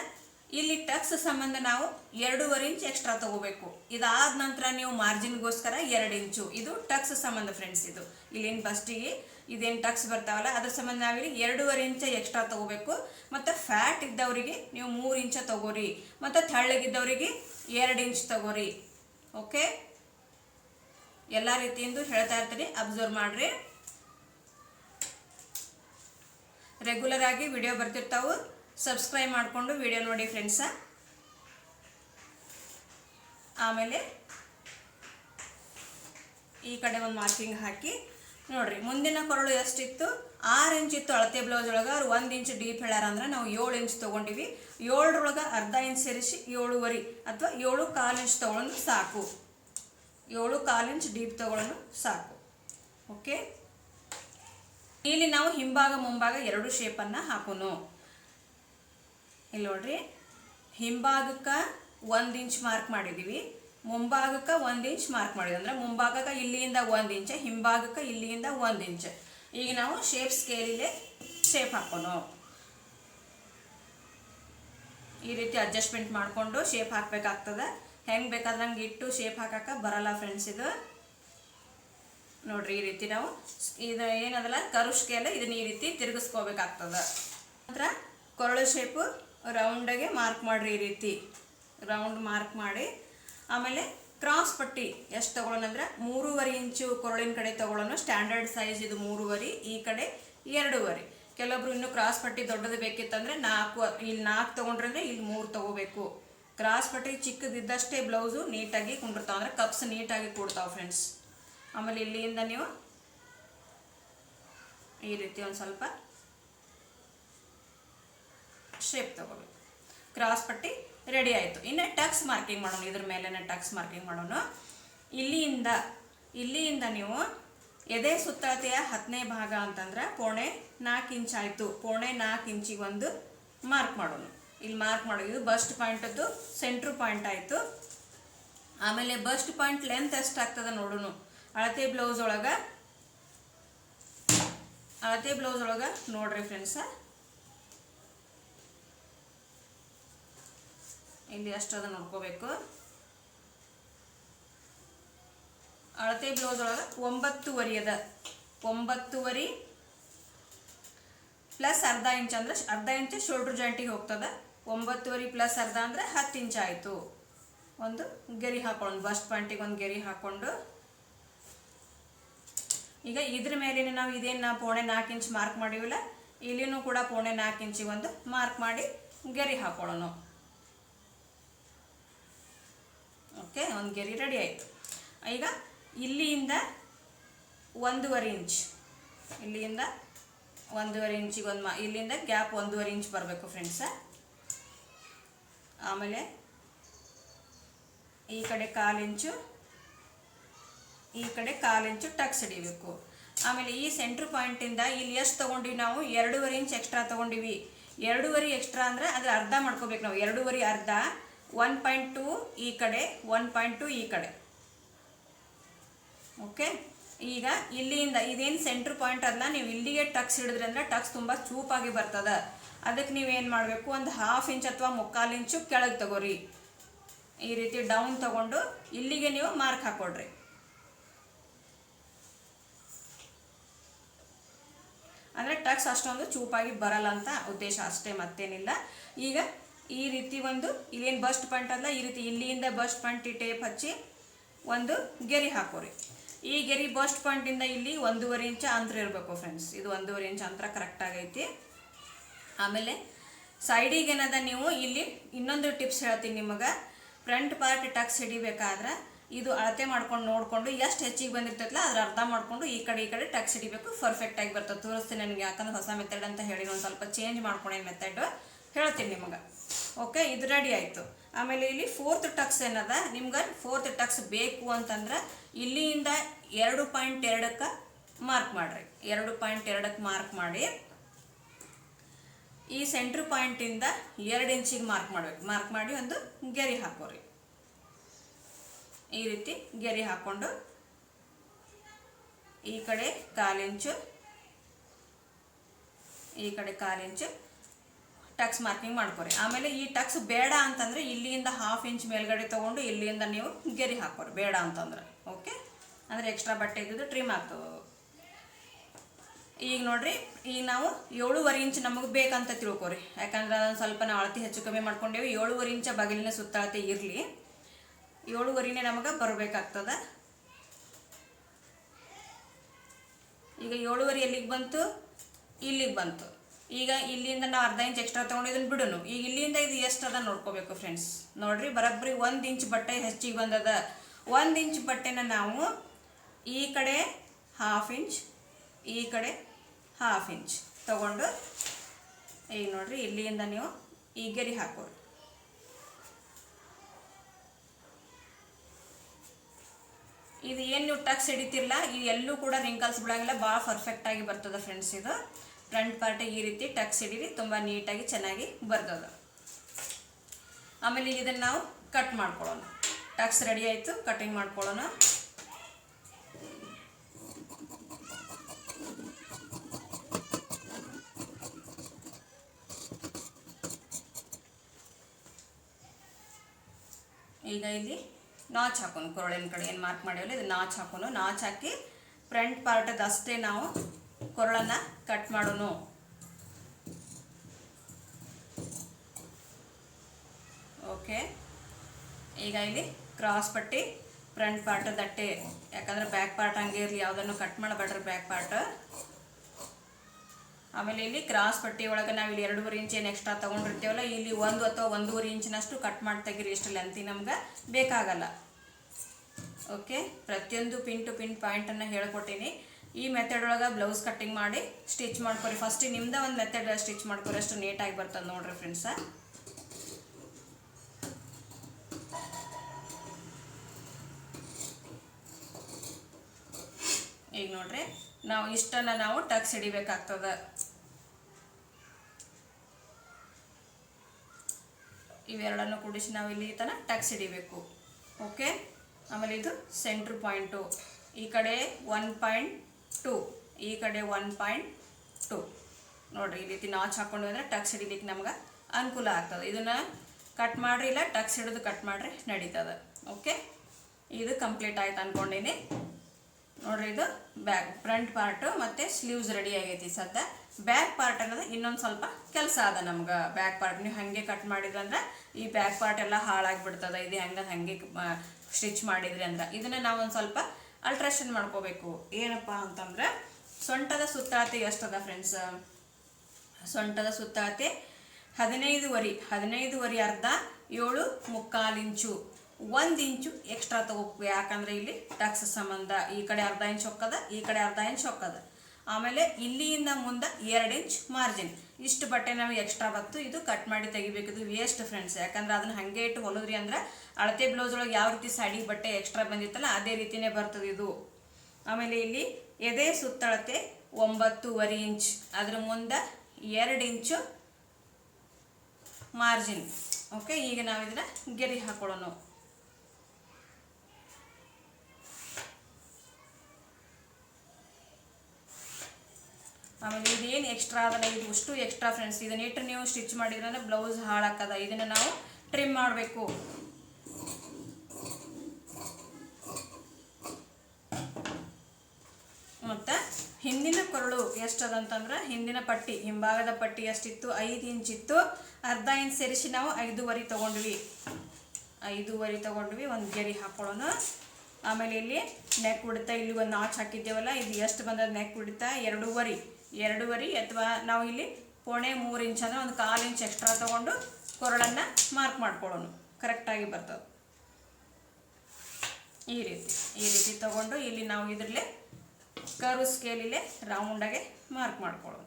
ಇಲ್ಲಿ ಟಕ್ಸ್ ಸಂಬಂಧ ನಾವು ಎರಡೂವರೆ ಇಂಚ್ ಎಕ್ಸ್ಟ್ರಾ ತಗೋಬೇಕು. ಇದಾದ ನಂತರ ನೀವು ಮಾರ್ಜಿನ್ಗೋಸ್ಕರ ಎರಡು ಇಂಚು ಇದು ಟಕ್ಸ್ ಸಂಬಂಧ ಫ್ರೆಂಡ್ಸ್ ಇದು. ಇಲ್ಲೇನು ಫಸ್ಟಿಗೆ ಇದೇನು ಟಕ್ಸ್ ಬರ್ತಾವಲ್ಲ, ಅದ್ರ ಸಂಬಂಧ ನಾವಿಲ್ಲಿ ಎರಡೂವರೆ ಇಂಚ ಎಕ್ಸ್ಟ್ರಾ ತಗೋಬೇಕು. ಮತ್ತು ಫ್ಯಾಟ್ ಇದ್ದವರಿಗೆ ನೀವು ಮೂರು ಇಂಚ ತಗೋರಿ. ಮತ್ತು ತಳ್ಳಗಿದ್ದವರಿಗೆ ಎರಡು ಇಂಚ್ ತಗೋರಿ. ಓಕೆ ಎಲ್ಲ ರೀತಿಯಿಂದ ಹೇಳ್ತಾ ಇರ್ತೀನಿ, ಅಬ್ಸರ್ವ್ ಮಾಡಿರಿ. ರೆಗ್ಯುಲರ್ ಆಗಿ ವಿಡಿಯೋ ಬರ್ತಿರ್ತಾವು. ಸಬ್ಸ್ಕ್ರೈಬ್ ಮಾಡಿಕೊಂಡು ವಿಡಿಯೋ ನೋಡಿ ಫ್ರೆಂಡ್ಸ ಆಮೇಲೆ ಈ ಕಡೆ ಒಂದು ಮಾರ್ಕಿಂಗ್ ಹಾಕಿ. ನೋಡ್ರಿ, ಮುಂದಿನ ಕೊರಳು ಎಷ್ಟಿತ್ತು? ಆರು ಇಂಚ್ ಇತ್ತು ಅಳತೆ ಬ್ಲೌಸ್ ಒಳಗೆ ಅವ್ರು ಒಂದು ಇಂಚ್ ಡೀಪ್ ಹೇಳ್ಯಾರ ಅಂದ್ರೆ ನಾವು ಏಳು ಇಂಚ್ ತೊಗೊಂಡಿವಿ. ಏಳರೊಳಗೆ ಅರ್ಧ ಇಂಚ್ ಸೇರಿಸಿ ಏಳುವರೆ ಅಥವಾ ಏಳು ಕಾಲು ಇಂಚ್ ತೊಗೊಳೋದು ಸಾಕು. ಏಳು ಕಾಲು ಇಂಚ್ ಡೀಪ್ ತೊಗೊಳ್ಳೋನು ಸಾಕು. ಓಕೆ ಇಲ್ಲಿ ನಾವು ಹಿಂಭಾಗ ಮುಂಭಾಗ ಎರಡು ಶೇಪನ್ನು ಹಾಕೋನು. ಇಲ್ಲಿ ನೋಡ್ರಿ, ಹಿಂಭಾಗಕ್ಕೆ ಒಂದು ಇಂಚ್ ಮಾರ್ಕ್ ಮಾಡಿದ್ದೀವಿ ಮುಂಭಾಗಕ್ಕೆ ಒಂದು ಇಂಚ್ ಮಾರ್ಕ್ ಮಾಡಿದ್ವಿ. ಅಂದ್ರೆ ಮುಂಭಾಗಕ್ಕೆ ಇಲ್ಲಿಂದ ಒಂದು ಇಂಚ್ ಹಿಂಭಾಗಕ್ಕೆ ಇಲ್ಲಿಂದ ಒಂದು ಇಂಚ್ ಈಗ ನಾವು ಶೇಪ್ ಸ್ಕೇಲಿಲೆ ಶೇಪ್ ಹಾಕೋಣ ಈ ರೀತಿ ಅಡ್ಜಸ್ಟ್ಮೆಂಟ್ ಮಾಡಿಕೊಂಡು ಶೇಪ್ ಹಾಕಬೇಕಾಗ್ತದೆ. ಹೆಂಗೆ ಬೇಕಾದ್ರೆ ಹಂಗೆ ಇಟ್ಟು ಶೇಪ್ ಹಾಕಕ್ಕೆ ಬರಲ್ಲ ಫ್ರೆಂಡ್ಸ್ ಇದು. ನೋಡ್ರಿ ಈ ರೀತಿ ನಾವು ಇದು ಏನದಲ್ಲ, ಕರು ಸ್ಕೇಲ್ ಇದನ್ನ ಈ ರೀತಿ ತಿರುಗಿಸ್ಕೋಬೇಕಾಗ್ತದೆ. ನಂತರ ಕೊರಳು ಶೇಪು ರೌಂಡಾಗೆ ಮಾರ್ಕ್ ಮಾಡಿರಿ ಈ ರೀತಿ. ರೌಂಡ್ ಮಾರ್ಕ್ ಮಾಡಿ, ಆಮೇಲೆ ಕ್ರಾಸ್ ಪಟ್ಟಿ ಎಷ್ಟು ತೊಗೊಳ್ಳೋಣ ಅಂದ್ರೆ ಮೂರುವರೆ ಇಂಚು ಕೊರಳಿನ ಕಡೆ ತೊಗೊಳ್ಳೋಣ ಸ್ಟ್ಯಾಂಡರ್ಡ್ ಸೈಜ್ ಇದು ಮೂರುವರೆ, ಈ ಕಡೆ ಎರಡೂವರೆ. ಕೆಲವೊಬ್ರು ಇನ್ನು ಕ್ರಾಸ್ ಪಟ್ಟಿ ದೊಡ್ಡದು ಬೇಕಿತ್ತಂದ್ರೆ ನಾಲ್ಕು, ಇಲ್ಲಿ ನಾಲ್ಕು ತೊಗೊಂಡ್ರೆ ಇಲ್ಲಿ ಮೂರು ತೊಗೋಬೇಕು. ಕ್ರಾಸ್ ಪಟ್ಟಿ ಚಿಕ್ಕದಿದ್ದಷ್ಟೇ ಬ್ಲೌಸು ನೀಟಾಗಿ ಕುಂಡಿರ್ತಾವೆ ಅಂದರೆ ಕಪ್ಸ್ ನೀಟಾಗಿ ಕೂಡ್ತಾವೆ ಫ್ರೆಂಡ್ಸ್ ಆಮೇಲೆ ಇಲ್ಲಿಂದ ನೀವು ಈ ರೀತಿ ಒಂದು ಸ್ವಲ್ಪ ಶೇಪ್ ತಗೋಬೇಕು ಕ್ರಾಸ್ ಪಟ್ಟಿ ರೆಡಿ ಆಯಿತು. ಇನ್ನು ಟಕ್ಸ್ ಮಾರ್ಕಿಂಗ್ ಮಾಡೋಣ. ಇದ್ರ ಮೇಲೇ ಟಕ್ಸ್ ಮಾರ್ಕಿಂಗ್ ಮಾಡೋಣ. ಇಲ್ಲಿಯಿಂದ ಇಲ್ಲಿಯಿಂದ ನೀವು ಎದೆ ಸುತ್ತಳತೆಯ ಹತ್ತನೇ ಭಾಗ ಅಂತಂದ್ರೆ ಪೋಣೆ ನಾಲ್ಕು ಇಂಚ್ ಆಯಿತು. ಪೋಣೆ ನಾಲ್ಕು ಇಂಚಿಗೆ ಒಂದು ಮಾರ್ಕ್ ಮಾಡೋಣ. ಇಲ್ಲಿ ಮಾರ್ಕ್ ಮಾಡೋದು ಬಸ್ಟ್ ಪಾಯಿಂಟದ್ದು ಸೆಂಟ್ರ್ ಪಾಯಿಂಟ್ ಆಯಿತು. ಆಮೇಲೆ ಬಸ್ಟ್ ಪಾಯಿಂಟ್ ಲೆಂತ್ ಎಷ್ಟು ಆಗ್ತದೆ ನೋಡೋಣ ಅಳತೆ ಬ್ಲೌಸ್ ಒಳಗೆ, ಅಳತೆ ಬ್ಲೌಸ್ ಒಳಗೆ ನೋಡ್ರಿ ಫ್ರೆಂಡ್ಸ ಇಲ್ಲಿ ಅಷ್ಟದ ನೋಡ್ಕೋಬೇಕು. ಅಳತೆ ಬ್ಲೌಸ್ ಒಳಗೆ ಒಂಬತ್ತುವರೆ ಅದ ಒಂಬತ್ತುವರಿ ಪ್ಲಸ್ ಅರ್ಧ ಇಂಚ್ ಅಂದ್ರೆ ಅರ್ಧ ಇಂಚ್ ಶೋಲ್ಡ್ರ್ ಜಾಯಿಂಟಿಗೆ ಹೋಗ್ತದೆ. ಒಂಬತ್ತುವರೆ ಪ್ಲಸ್ ಅರ್ಧ ಅಂದರೆ ಹತ್ತು ಇಂಚ್ ಆಯಿತು. ಒಂದು ಗೆರಿ ಹಾಕೊಂಡು ಬಸ್ಟ್ ಪಾಯಿಂಟಿಗೆ ಒಂದು ಗೆರಿ ಹಾಕೊಂಡು. ಈಗ ಇದ್ರ ಮೇಲೆ ನಾವು ಇದೇನು ನಾವು ಪೋಣೆ ನಾಲ್ಕು ಇಂಚ್ ಮಾರ್ಕ್ ಮಾಡಿವಿಲ್ಲ, ಇಲ್ಲಿನೂ ಕೂಡ ಪೋಣೆ ನಾಲ್ಕು ಇಂಚಿಗೆ ಒಂದು ಮಾರ್ಕ್ ಮಾಡಿ ಗೆರಿ ಹಾಕೊಳ್ಳೋಣ ಓಕೆ ಒಂದು ಗೆರಿ ರೆಡಿ ಆಯಿತು. ಈಗ ಇಲ್ಲಿಯಿಂದ ಒಂದೂವರೆ ಇಂಚ್ ಇಲ್ಲಿಯಿಂದ ಒಂದೂವರೆ ಇಂಚಿಗೆ ಒಂದು ಮಾ ಇಲ್ಲಿಂದ ಗ್ಯಾಪ್ ಒಂದೂವರೆ ಇಂಚ್ ಬರಬೇಕು ಫ್ರೆಂಡ್ಸ ಆಮೇಲೆ ಈ ಕಡೆ ಕಾಲು ಇಂಚು ಈ ಕಡೆ ಕಾಲು ಇಂಚು ಟಕ್ಸ್ ಹಿಡಿಬೇಕು. ಆಮೇಲೆ ಈ ಸೆಂಟ್ರ್ ಪಾಯಿಂಟಿಂದ ಇಲ್ಲಿ ಎಷ್ಟು ತೊಗೊಂಡಿವಿ ನಾವು? ಎರಡೂವರೆ ಇಂಚ್ ಎಕ್ಸ್ಟ್ರಾ ತೊಗೊಂಡಿವಿ. ಎರಡೂವರೆ ಎಕ್ಸ್ಟ್ರಾ ಅಂದರೆ ಅದ್ರ ಅರ್ಧ ಮಾಡ್ಕೋಬೇಕು ನಾವು. ಎರಡೂವರೆ ಅರ್ಧ ಒನ್ ಪಾಯಿಂಟ್ ಟು ಈ ಕಡೆ ಒನ್ ಪಾಯಿಂಟ್ ಟು ಈ ಕಡೆ. ಓಕೆ ಈಗ ಇಲ್ಲಿಂದ, ಇದೇನು ಸೆಂಟ್ರ್ ಪಾಯಿಂಟ್ ಅದನ್ನ ನೀವು ಇಲ್ಲಿಗೆ ಟಕ್ಸ್ ಹಿಡಿದ್ರೆ ಅಂದ್ರೆ ಟಕ್ಸ್ ತುಂಬ ಚೂಪಾಗಿ ಬರ್ತದ. ಅದಕ್ಕೆ ನೀವೇನು ಮಾಡಬೇಕು? ಒಂದು ಹಾಫ್ ಇಂಚ್ ಅಥವಾ ಮುಕ್ಕಾಲು ಇಂಚು ಕೆಳಗೆ ತಗೋರಿ. ಈ ರೀತಿ ಡೌನ್ ತಗೊಂಡು ಇಲ್ಲಿಗೆ ನೀವು ಮಾರ್ಕ್ ಹಾಕೊಡ್ರಿ ಅಂದರೆ ಟಕ್ಸ್ ಅಷ್ಟೊಂದು ಚೂಪಾಗಿ ಬರಲ್ಲ ಅಂತ ಉದ್ದೇಶ ಅಷ್ಟೇ ಮತ್ತೇನಿಲ್ಲ. ಈಗ ಈ ರೀತಿ ಒಂದು ಇಲ್ಲೇನು ಬಸ್ಟ್ ಪಾಯಿಂಟ್ ಅಲ್ಲ, ಈ ರೀತಿ ಇಲ್ಲಿಂದ ಬಸ್ಟ್ ಪಾಯಿಂಟ್ ಟೇಪ್ ಹಚ್ಚಿ ಒಂದು ಗೆರಿ ಹಾಕೋರಿ. ಈ ಗೆರಿ ಬಸ್ಟ್ ಪಾಯಿಂಟಿಂದ ಇಲ್ಲಿ ಒಂದೂವರೆ ಇಂಚ ಅಂತರ ಇರಬೇಕು ಫ್ರೆಂಡ್ಸ್ ಇದು ಒಂದೂವರೆ ಇಂಚ ಅಂತರ ಕರೆಕ್ಟ್ ಆಗೈತಿ. ಆಮೇಲೆ ಸೈಡಿಗೆ ಏನದ ನೀವು, ಇಲ್ಲಿ ಇನ್ನೊಂದು ಟಿಪ್ಸ್ ಹೇಳ್ತೀನಿ ನಿಮಗೆ. ಫ್ರಂಟ್ ಪಾರ್ಟ್ ಟಕ್ಸ್ ಹಿಡಿಬೇಕಾದ್ರೆ ಇದು ಅಳತೆ ಮಾಡ್ಕೊಂಡು ನೋಡಿಕೊಂಡು ಎಷ್ಟು ಹೆಚ್ಚಿಗೆ ಬಂದಿರ್ತೈತಲ್ಲ ಅದ್ರ ಅರ್ಥ ಮಾಡಿಕೊಂಡು ಈ ಕಡೆ ಈ ಕಡೆ ಟಕ್ಸ್ ಹಿಡಿಬೇಕು ಪರ್ಫೆಕ್ಟಾಗಿ ಬರ್ತದೆ. ತೋರಿಸ್ತೀನಿ ನನಗೆ ಯಾಕಂದ್ರೆ ಹೊಸ ಮೆಥಡ್ ಅಂತ ಹೇಳಿ ಒಂದು ಸ್ವಲ್ಪ ಚೇಂಜ್ ಮಾಡ್ಕೊಂಡೇನು ಮೆಥಡ್ ಹೇಳ್ತೀನಿ ನಿಮಗೆ. ಓಕೆ ಇದು ರೆಡಿ ಆಯಿತು. ಆಮೇಲೆ ಇಲ್ಲಿ ಫೋರ್ತ್ ಟಕ್ಸ್ ಏನದ? ನಿಮ್ಗೆ ಫೋರ್ತ್ ಟಕ್ಸ್ ಬೇಕು ಅಂತಂದ್ರೆ ಇಲ್ಲಿಂದ ಎರಡು ಪಾಯಿಂಟ್ ಎರಡಕ್ಕೆ ಮಾರ್ಕ್ ಮಾಡಿರಿ. ಎರಡು ಪಾಯಿಂಟ್ ಎರಡಕ್ಕೆ ಮಾರ್ಕ್ ಮಾಡಿ ಈ ಸೆಂಟ್ರ್ ಪಾಯಿಂಟಿಂದ ಎರಡು ಇಂಚಿಗೆ ಮಾರ್ಕ್ ಮಾಡಬೇಕು. ಮಾರ್ಕ್ ಮಾಡಿ ಒಂದು ಗೆರಿ ಹಾಕೋರಿ. ಈ ರೀತಿ ಗೆರಿ ಹಾಕ್ಕೊಂಡು ಈ ಕಡೆ ಕಾಲಿಂಚು ಈ ಕಡೆ ಕಾಲಿಂಚು ಟಕ್ಸ್ ಮಾರ್ಕಿಂಗ್ ಮಾಡ್ಕೊರಿ. ಆಮೇಲೆ ಈ ಟಕ್ಸ್ ಬೇಡ ಅಂತಂದ್ರೆ ಇಲ್ಲಿಂದ ಹಾಫ್ ಇಂಚ್ ಮೇಲ್ಗಡೆ ತಗೊಂಡು ಇಲ್ಲಿಂದ ನೀವು ಗೆರಿ ಹಾಕೋರಿ ಬೇಡ ಅಂತಂದ್ರೆ. ಓಕೆ ಅಂದರೆ ಎಕ್ಸ್ಟ್ರಾ ಬಟ್ಟೆ ಇದ್ದಿದ್ದು ಟ್ರಿಮ್ ಆಗ್ತದೆ ಈಗ ನೋಡ್ರಿ, ಈಗ ನಾವು ಏಳುವರೆ ಇಂಚ್ ನಮಗೆ ಬೇಕಂತ ತಿಳ್ಕೊರಿ. ಯಾಕಂದ್ರೆ ಸ್ವಲ್ಪ ನಾವು ಅಳತಿ ಹೆಚ್ಚು ಕಮ್ಮಿ ಮಾಡ್ಕೊಂಡೇವಿ. ಏಳುವರೆ ಇಂಚ ಬಗಲಿನ ಸುತ್ತಳತೆ ಇರಲಿ. ಏಳುವರೆನೇ ನಮಗೆ ಬರಬೇಕಾಗ್ತದ. ಈಗ ಏಳುವರೆ ಎಲ್ಲಿಗೆ ಬಂತು? ಇಲ್ಲಿಗೆ ಬಂತು. ಈಗ ಇಲ್ಲಿಂದ ನಾವು ಅರ್ಧ ಇಂಚ್ ಎಕ್ಸ್ಟ್ರಾ ತೊಗೊಂಡಿದ್ದನ್ನು ಬಿಡೋನು. ಈಗ ಇಲ್ಲಿಂದ ಇದು ಎಷ್ಟು ಅದ ನೋಡ್ಕೋಬೇಕು ಫ್ರೆಂಡ್ಸ್ ನೋಡ್ರಿ ಬರೋಬ್ಬರಿ ಒಂದು ಇಂಚ್ ಬಟ್ಟೆ ಹೆಚ್ಚಿಗೆ ಬಂದದ. ಒಂದು ಇಂಚ್ ಬಟ್ಟೆನ ನಾವು ಈ ಕಡೆ ಹಾಫ್ ಇಂಚ್, ಈ ಕಡೆ ಹಾಫ್ ಇಂಚ್ ತಗೊಂಡು ಈಗ ನೋಡ್ರಿ ಇಲ್ಲಿಂದ ನೀವು ಈ ಗೆರಿ ಹಾಕೋರಿ. ಇದು ಏನು ನೀವು ಟಕ್ಸ್ ಹಿಡಿತಿರಲ್ಲ ಇದು ಎಲ್ಲೂ ಕೂಡ ರಿಂಕಲ್ಸ್ ಬಿಡಂಗಿಲ್ಲ ಭಾಳ ಪರ್ಫೆಕ್ಟ್ ಆಗಿ ಬರ್ತದೆ ಫ್ರೆಂಡ್ಸ್ ಇದು. ಫ್ರಂಟ್ ಪಾರ್ಟ್ ಈ ರೀತಿ ಟಕ್ಸ್ ಹಿಡೀರಿ ತುಂಬ ನೀಟಾಗಿ ಚೆನ್ನಾಗಿ ಬರ್ತದೆ ಆಮೇಲೆ ಇದನ್ನು ನಾವು ಕಟ್ ಮಾಡ್ಕೊಳ್ಳೋಣ. ಟಕ್ಸ್ ರೆಡಿ ಆಯಿತು ಕಟಿಂಗ್ ಮಾಡ್ಕೊಳ್ಳೋಣ. ಈಗ ಇಲ್ಲಿ ನಾಚ್ ಹಾಕೋಣ. ಕೊರಳಿನ ಕಡೆ ಏನು ಮಾರ್ಕ್ ಮಾಡಿವಲ್ಲ, ಇದು ನಾಚ್ ಹಾಕೋಣ. ನಾಚ್ ಹಾಕಿ ಫ್ರಂಟ್ ಪಾರ್ಟದ ಅಷ್ಟೇ ನಾವು ಕೊರಳನ್ನ ಕಟ್ ಮಾಡೋಣ ಓಕೆ ಈಗ ಇಲ್ಲಿ ಕ್ರಾಸ್ ಪಟ್ಟಿ ಫ್ರಂಟ್ ಪಾರ್ಟ್ ದಟ್ಟೆ. ಯಾಕಂದ್ರೆ ಬ್ಯಾಕ್ ಪಾರ್ಟ್ ಹಂಗೆ ಇರಲಿ, ಯಾವುದನ್ನು ಕಟ್ ಮಾಡಬೇಡ್ರಿ ಬ್ಯಾಕ್ ಪಾರ್ಟ್ ಆಮೇಲೆ ಇಲ್ಲಿ ಕ್ರಾಸ್ ಪಟ್ಟಿ ಒಳಗೆ ನಾವು ಇಲ್ಲಿ ಎರಡೂವರೆ ಇಂಚ್ ಏನು ಎಕ್ಸ್ಟ್ರಾ ತೊಗೊಂಡಿರ್ತೀವಲ್ಲ, ಇಲ್ಲಿ ಒಂದು ಅಥವಾ ಒಂದೂವರೆ ಇಂಚಿನಷ್ಟು ಕಟ್ ಮಾಡಿ ತೆಗೀರಿ, ಇಷ್ಟು ಲೆಂತಿ ನಮ್ಗೆ ಬೇಕಾಗಲ್ಲ. ಓಕೆ ಪ್ರತಿಯೊಂದು ಪಿನ್ ಟು ಪಿನ್ ಪಾಯಿಂಟನ್ನು ಹೇಳ್ಕೊಟ್ಟೀನಿ. ಈ ಮೆಥಡ್ ಒಳಗೆ ಬ್ಲೌಸ್ ಕಟ್ಟಿಂಗ್ ಮಾಡಿ ಸ್ಟಿಚ್ ಮಾಡ್ಕೊರಿ. ಫಸ್ಟ್ ನಿಮ್ದ ಒಂದು ಮೆಥಡ್ ಸ್ಟಿಚ್ ಮಾಡ್ಕೊರಿ. ಅಷ್ಟು ನೀಟಾಗಿ ಬರ್ತದೆ ನೋಡ್ರಿ ಫ್ರೆಂಡ್ಸ ಈಗ ನೋಡ್ರಿ, ನಾವು ಇಷ್ಟನ್ನು ನಾವು ಟಕ್ಸ್ ಹಿಡಿಬೇಕಾಗ್ತದ. ಇವೆರಡನ್ನು ಕೂಡಿಸಿ ನಾವು ಇಲ್ಲಿ ತನ ಟಕ್ಸ್ ಹಿಡಿಬೇಕು. ಓಕೆ ಆಮೇಲೆ ಇದು ಸೆಂಟ್ರ್ ಪಾಯಿಂಟು ಈ ಕಡೆ ಒನ್ ಪಾಯಿಂಟ್ ಟು. ಈ ಕಡೆ ಒನ್ ಪಾಯಿಂಟ್ ಟು ನೋಡ್ರಿ, ಈ ರೀತಿ ನಾಚ್ ಹಾಕೊಂಡು ಅಂದರೆ ಟಕ್ಸ್ ಹಿಡಿದಕ್ಕೆ ನಮ್ಗೆ ಅನುಕೂಲ ಆಗ್ತದೆ. ಇದನ್ನು ಕಟ್ ಮಾಡ್ರಿ, ಇಲ್ಲ ಟಕ್ಸ್ ಹಿಡಿದು ಕಟ್ ಮಾಡ್ರಿ ನಡೀತದೆ. ಓಕೆ ಇದು ಕಂಪ್ಲೀಟ್ ಆಯ್ತು ಅಂದ್ಕೊಂಡೀನಿ ನೋಡ್ರಿ, ಇದು ಬ್ಯಾಕ್ ಫ್ರಂಟ್ ಪಾರ್ಟು ಮತ್ತು ಸ್ಲೀವ್ಸ್ ರೆಡಿ ಆಗೈತಿ ಸದ್ಯ. ಬ್ಯಾಕ್ ಪಾರ್ಟ್ ಅನ್ನೋದು ಇನ್ನೊಂದು ಸ್ವಲ್ಪ ಕೆಲಸ ಅದ ನಮ್ಗೆ. ಬ್ಯಾಕ್ ಪಾರ್ಟ್ ನೀವು ಹಂಗೆ ಕಟ್ ಮಾಡಿದ್ರೆ ಅಂದ್ರೆ ಈ ಬ್ಯಾಕ್ ಪಾರ್ಟ್ ಎಲ್ಲ ಹಾಳಾಗಿಬಿಡ್ತದೆ. ಇದು ಹೆಂಗೆ ಹಾಗೆ ಸ್ಟಿಚ್ ಮಾಡಿದ್ರಿ ಅಂದ್ರೆ. ಇದನ್ನ ನಾವು ಒಂದು ಸ್ವಲ್ಪ ಅಲ್ಟ್ರೇಷನ್ ಮಾಡ್ಕೋಬೇಕು. ಏನಪ್ಪ ಅಂತಂದ್ರೆ, ಸೊಂಟದ ಸುತ್ತಾತಿ ಎಷ್ಟದ ಫ್ರೆಂಡ್ಸ್ ಸೊಂಟದ ಸುತ್ತಾತಿ ಹದಿನೈದುವರೆ ಹದಿನೈದುವರೆ ಅರ್ಧ, ಏಳು ಮುಕ್ಕಾಲು ಇಂಚು. ಒಂದು ಇಂಚು ಎಕ್ಸ್ಟ್ರಾ ತಗೋಬೇಕು. ಯಾಕಂದ್ರೆ ಇಲ್ಲಿ ಟಕ್ಸ್ ಸಂಬಂಧ. ಈ ಕಡೆ ಅರ್ಧ ಇಂಚ್ ಹೊಕ್ಕದ ಈ ಕಡೆ ಅರ್ಧ ಇಂಚ್ ಹೊಕ್ಕದ ಆಮೇಲೆ ಇಲ್ಲಿಯಿಂದ ಮುಂದೆ ಎರಡು ಇಂಚ್ ಮಾರ್ಜಿನ್ ಇಷ್ಟು ಬಟ್ಟೆ ನಾವು ಎಕ್ಸ್ಟ್ರಾ ಬತ್ತು ಇದು ಕಟ್ ಮಾಡಿ ತೆಗಿಬೇಕು ಇದು ವೇಸ್ಟ್ ಫ್ರೆಂಡ್ಸ್ ಯಾಕಂದ್ರೆ ಅದನ್ನ ಹಾಗೆ ಇಟ್ಟು ಹೊಲದ್ರಿ ಅಂದ್ರೆ ಅಳತೆ ಬ್ಲೌಸ್ ಒಳಗೆ ಯಾವ ರೀತಿ ಸಾಡಿ ಬಟ್ಟೆ ಎಕ್ಸ್ಟ್ರಾ ಬಂದಿತ್ತಲ್ಲ ಅದೇ ರೀತಿನೇ ಬರ್ತದೆ ಇದು. ಆಮೇಲೆ ಇಲ್ಲಿ ಎದೆ ಸುತ್ತಳತೆ ಒಂಬತ್ತೂವರೆ ಇಂಚ್. ಅದ್ರ ಮುಂದೆ ಎರಡು ಇಂಚು ಮಾರ್ಜಿನ್ ಓಕೆ ಈಗ ನಾವು ಇದನ್ನ ಗೆರಿ ಹಾಕೊಳ್ಳೋಣ. ಆಮೇಲೆ ಇದೇನು ಎಕ್ಸ್ಟ್ರಾ ಅದಲ್ಲ, ಇದು ಅಷ್ಟು ಎಕ್ಸ್ಟ್ರಾ ಫ್ರೆಂಡ್ಸ್ ಇದನ್ನ ಇಟ್ಟು ನೀವು ಸ್ಟಿಚ್ ಮಾಡಿದ್ರೆ ಬ್ಲೌಸ್ ಹಾಳಾಕದ. ಇದನ್ನ ನಾವು ಟ್ರಿಮ್ ಮಾಡಬೇಕು. ಮತ್ತು ಹಿಂದಿನ ಕೊರಳು ಎಷ್ಟದಂತಂದ್ರೆ ಹಿಂದಿನ ಪಟ್ಟಿ, ಹಿಂಭಾಗದ ಪಟ್ಟಿ ಎಷ್ಟಿತ್ತು? ಐದು ಇಂಚ್ ಇತ್ತು. ಅರ್ಧ ಇಂಚ್ ಸೇರಿಸಿ ನಾವು ಐದೂವರೆ ತೊಗೊಂಡ್ವಿ. ಐದೂವರೆ ತೊಗೊಂಡ್ವಿ, ಒಂದು ಗೆರಿ ಹಾಕೊಳ್ಳೋಣ. ಆಮೇಲೆ ಇಲ್ಲಿ ನೆಕ್ ಉಡ್ತಾ ಇಲ್ಲಿ ಒಂದು ನಾಚ್ ಹಾಕಿದ್ದೇವಲ್ಲ, ಇದು ಎಷ್ಟು ಬಂದದ ನೆಕ್ ಉಡ್ತಾ ಎರಡೂವರೆ. ಎರಡೂವರೆ ಅಥವಾ ನಾವು ಇಲ್ಲಿ ಪೋಣೆ ಮೂರು ಇಂಚ್ ಅಂದರೆ ಒಂದು ಕಾಲು ಇಂಚ್ ಎಕ್ಸ್ಟ್ರಾ ತೊಗೊಂಡು ಕೊರಳನ್ನು ಮಾರ್ಕ್ ಮಾಡ್ಕೊಳ್ಳೋಣ. ಕರೆಕ್ಟಾಗಿ ಬರ್ತದೆ. ಈ ರೀತಿ ಈ ರೀತಿ ತೊಗೊಂಡು ಇಲ್ಲಿ ನಾವು ಇದರಲ್ಲೇ ಕರು ಸ್ಕೇಲಿಲ್ಲೇ ರೌಂಡಾಗೆ ಮಾರ್ಕ್ ಮಾಡ್ಕೊಳ್ಳೋಣ.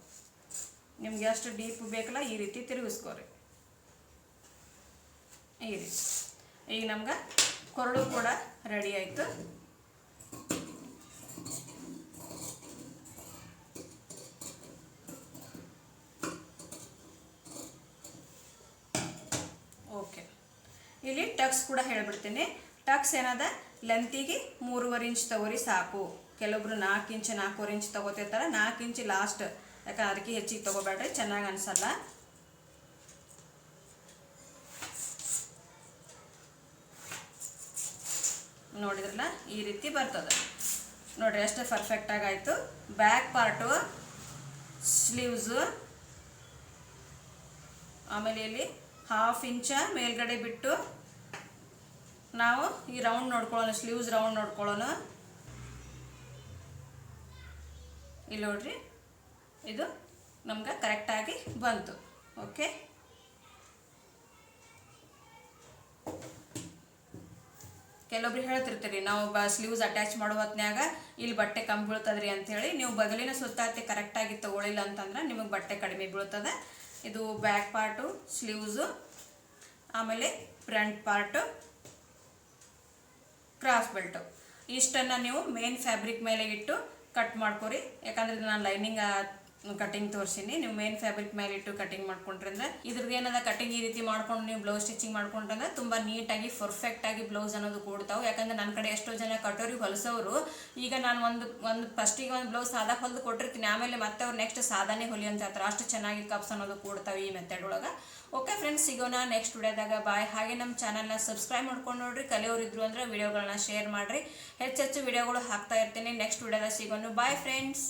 ನಿಮ್ಗೆ ಎಷ್ಟು ಡೀಪ್ ಬೇಕಲ್ಲ, ಈ ರೀತಿ ತಿರುಗಿಸ್ಕೋರಿ. ಈ ರೀತಿ. ಈಗ ನಮ್ಗೆ ಕೊರಳು ಕೂಡ ರೆಡಿ ಆಯಿತು ಓಕೆ ಇಲ್ಲಿ ಟಕ್ಸ್ ಕೂಡ ಹೇಳ್ಬಿಡ್ತೀನಿ. ಟಕ್ಸ್ ಏನದ? ಲೆಂತಿಗೆ ಮೂರುವರೆ ಇಂಚ್ ತಗೋರಿ ಸಾಕು. ಕೆಲವೊಬ್ರು ನಾಲ್ಕು ಇಂಚ್, ನಾಲ್ಕೂವರೆ ಇಂಚ್ ತಗೋತಿರ್ತಾರೆ. ನಾಲ್ಕು ಇಂಚ್ ಲಾಸ್ಟ್ ಯಾಕಂದ್ರೆ ಅದಕ್ಕೆ ಹೆಚ್ಚಿಗೆ ತಗೋಬೇಡ್ರಿ, ಚೆನ್ನಾಗಿ ಅನ್ಸಲ್ಲ. ನೋಡಿದ್ರಲ್ಲ? ಈ ರೀತಿ ಬರ್ತದೆ. ನೋಡ್ರಿ, ಅಷ್ಟೇ ಪರ್ಫೆಕ್ಟಾಗಿ ಆಯಿತು ಬ್ಯಾಕ್ ಪಾರ್ಟು ಸ್ಲೀವ್ಸು ಆಮೇಲೆ ಇಲ್ಲಿ ಹಾಫ್ ಇಂಚ ಮೇಲ್ಗಡೆ ಬಿಟ್ಟು ನಾವು ಈ ರೌಂಡ್ ನೋಡ್ಕೊಳ್ಳೋಣ ಸ್ಲೀವ್ಸ್ ರೌಂಡ್ ನೋಡ್ಕೊಳ್ಳೋಣ. ಇಲ್ಲಿ ನೋಡ್ರಿ, ಇದು ನಮ್ಗೆ ಕರೆಕ್ಟಾಗಿ ಬಂತು ಓಕೆ ಕೆಲವೊಬ್ರು ಹೇಳ್ತಿರ್ತೀರಿ, ನಾವು ಬ ಸ್ಲೀವ್ಸ್ ಅಟ್ಯಾಚ್ ಮಾಡೋ ಹೊತ್ನ್ಯಾಗ ಇಲ್ಲಿ ಬಟ್ಟೆ ಕಮ್ಮಿ ಬೀಳ್ತದ್ರಿ ಅಂಥೇಳಿ ನೀವು ಬಗಲಿನ ಸುತ್ತಾತಿ ಕರೆಕ್ಟಾಗಿ ತೊಗೊಳಿಲ್ಲ ಅಂತಂದ್ರೆ ನಿಮಗೆ ಬಟ್ಟೆ ಕಡಿಮೆ ಬೀಳ್ತದೆ. ಇದು ಬ್ಯಾಕ್ ಪಾರ್ಟು ಸ್ಲೀವ್ಸು ಆಮೇಲೆ ಫ್ರಂಟ್ ಪಾರ್ಟು ಕ್ರಾಸ್ ಬೆಲ್ಟು ಇಷ್ಟನ್ನು ನೀವು ಮೇನ್ ಫ್ಯಾಬ್ರಿಕ್ ಮೇಲೆ ಇಟ್ಟು ಕಟ್ ಮಾಡ್ಕೊರಿ. ಯಾಕಂದರೆ ನಾನು ಲೈನಿಂಗ್ ಕಟಿಂಗ್ ತೋರಿಸಿನಿ. ನೀವು ಮೇನ್ ಫ್ಯಾಬ್ರಿಕ್ ಮೇಲೆ ಇಟ್ಟು ಕಟಿಂಗ್ ಮಾಡ್ಕೊಂಡ್ರೆ ಇದ್ರದ್ದು ಏನದ ಕಟಿಂಗ್ ಈ ರೀತಿ ಮಾಡ್ಕೊಂಡು ನೀವು ಬ್ಲೌಸ್ ಸ್ಟಿಚಿಂಗ್ ಮಾಡ್ಕೊಂಡ್ರೆ ತುಂಬಾ ನೀಟಾಗಿ ಪರ್ಫೆಕ್ಟ್ ಆಗಿ ಬ್ಲೌಸ್ ಅನ್ನೋದು ಕೂಡ್ತಾವೆ. ಯಾಕಂದ್ರೆ ನನ್ನ ಕಡೆ ಎಷ್ಟೋ ಜನ ಕಟೋರಿ ಹೊಲಸೋರು ಈಗ ನಾನು ಒಂದು ಒಂದು ಫಸ್ಟಿಗೆ ಒಂದು ಬ್ಲೌಸ್ ಸಾದಾ ಹೊಲ್ದು ಕೊಟ್ಟಿರ್ತೀನಿ. ಆಮೇಲೆ ಮತ್ತೆ ಅವ್ರು ನೆಕ್ಸ್ಟ್ ಸಾದಾನೇ ಹೊಲಿ ಅಂತ ಹೇಳ್ತಾರೆ ಅಷ್ಟು ಚೆನ್ನಾಗಿ ಕಪ್ಸ್ ಅನ್ನೋದು ಕೂಡ್ತಾವೆ ಈ ಮೆಥಡ್ ಒಳಗೆ. ಓಕೆ ಫ್ರೆಂಡ್ಸ್ ಸಿಗೋಣ ನೆಕ್ಸ್ಟ್ ವಿಡಿಯೋದಾಗ. ಬಾಯ್ ಹಾಗೆ ನಮ್ಮ ಚಾನಲ್ನ ಸಬ್ಸ್ಕ್ರೈಬ್ ಮಾಡ್ಕೊಂಡು ನೋಡ್ರಿ. ಕಲಿಯೋರು ಇದ್ರು ಅಂದ್ರೆ ವಿಡಿಯೋಗಳನ್ನ ಶೇರ್ ಮಾಡಿರಿ. ಹೆಚ್ಚೆಚ್ಚು ವಿಡಿಯೋಗಳು ಹಾಕ್ತಾ ಇರ್ತೀನಿ. ನೆಕ್ಸ್ಟ್ ವಿಡಿಯೋದಾಗ ಸಿಗೋಣ. Bye friends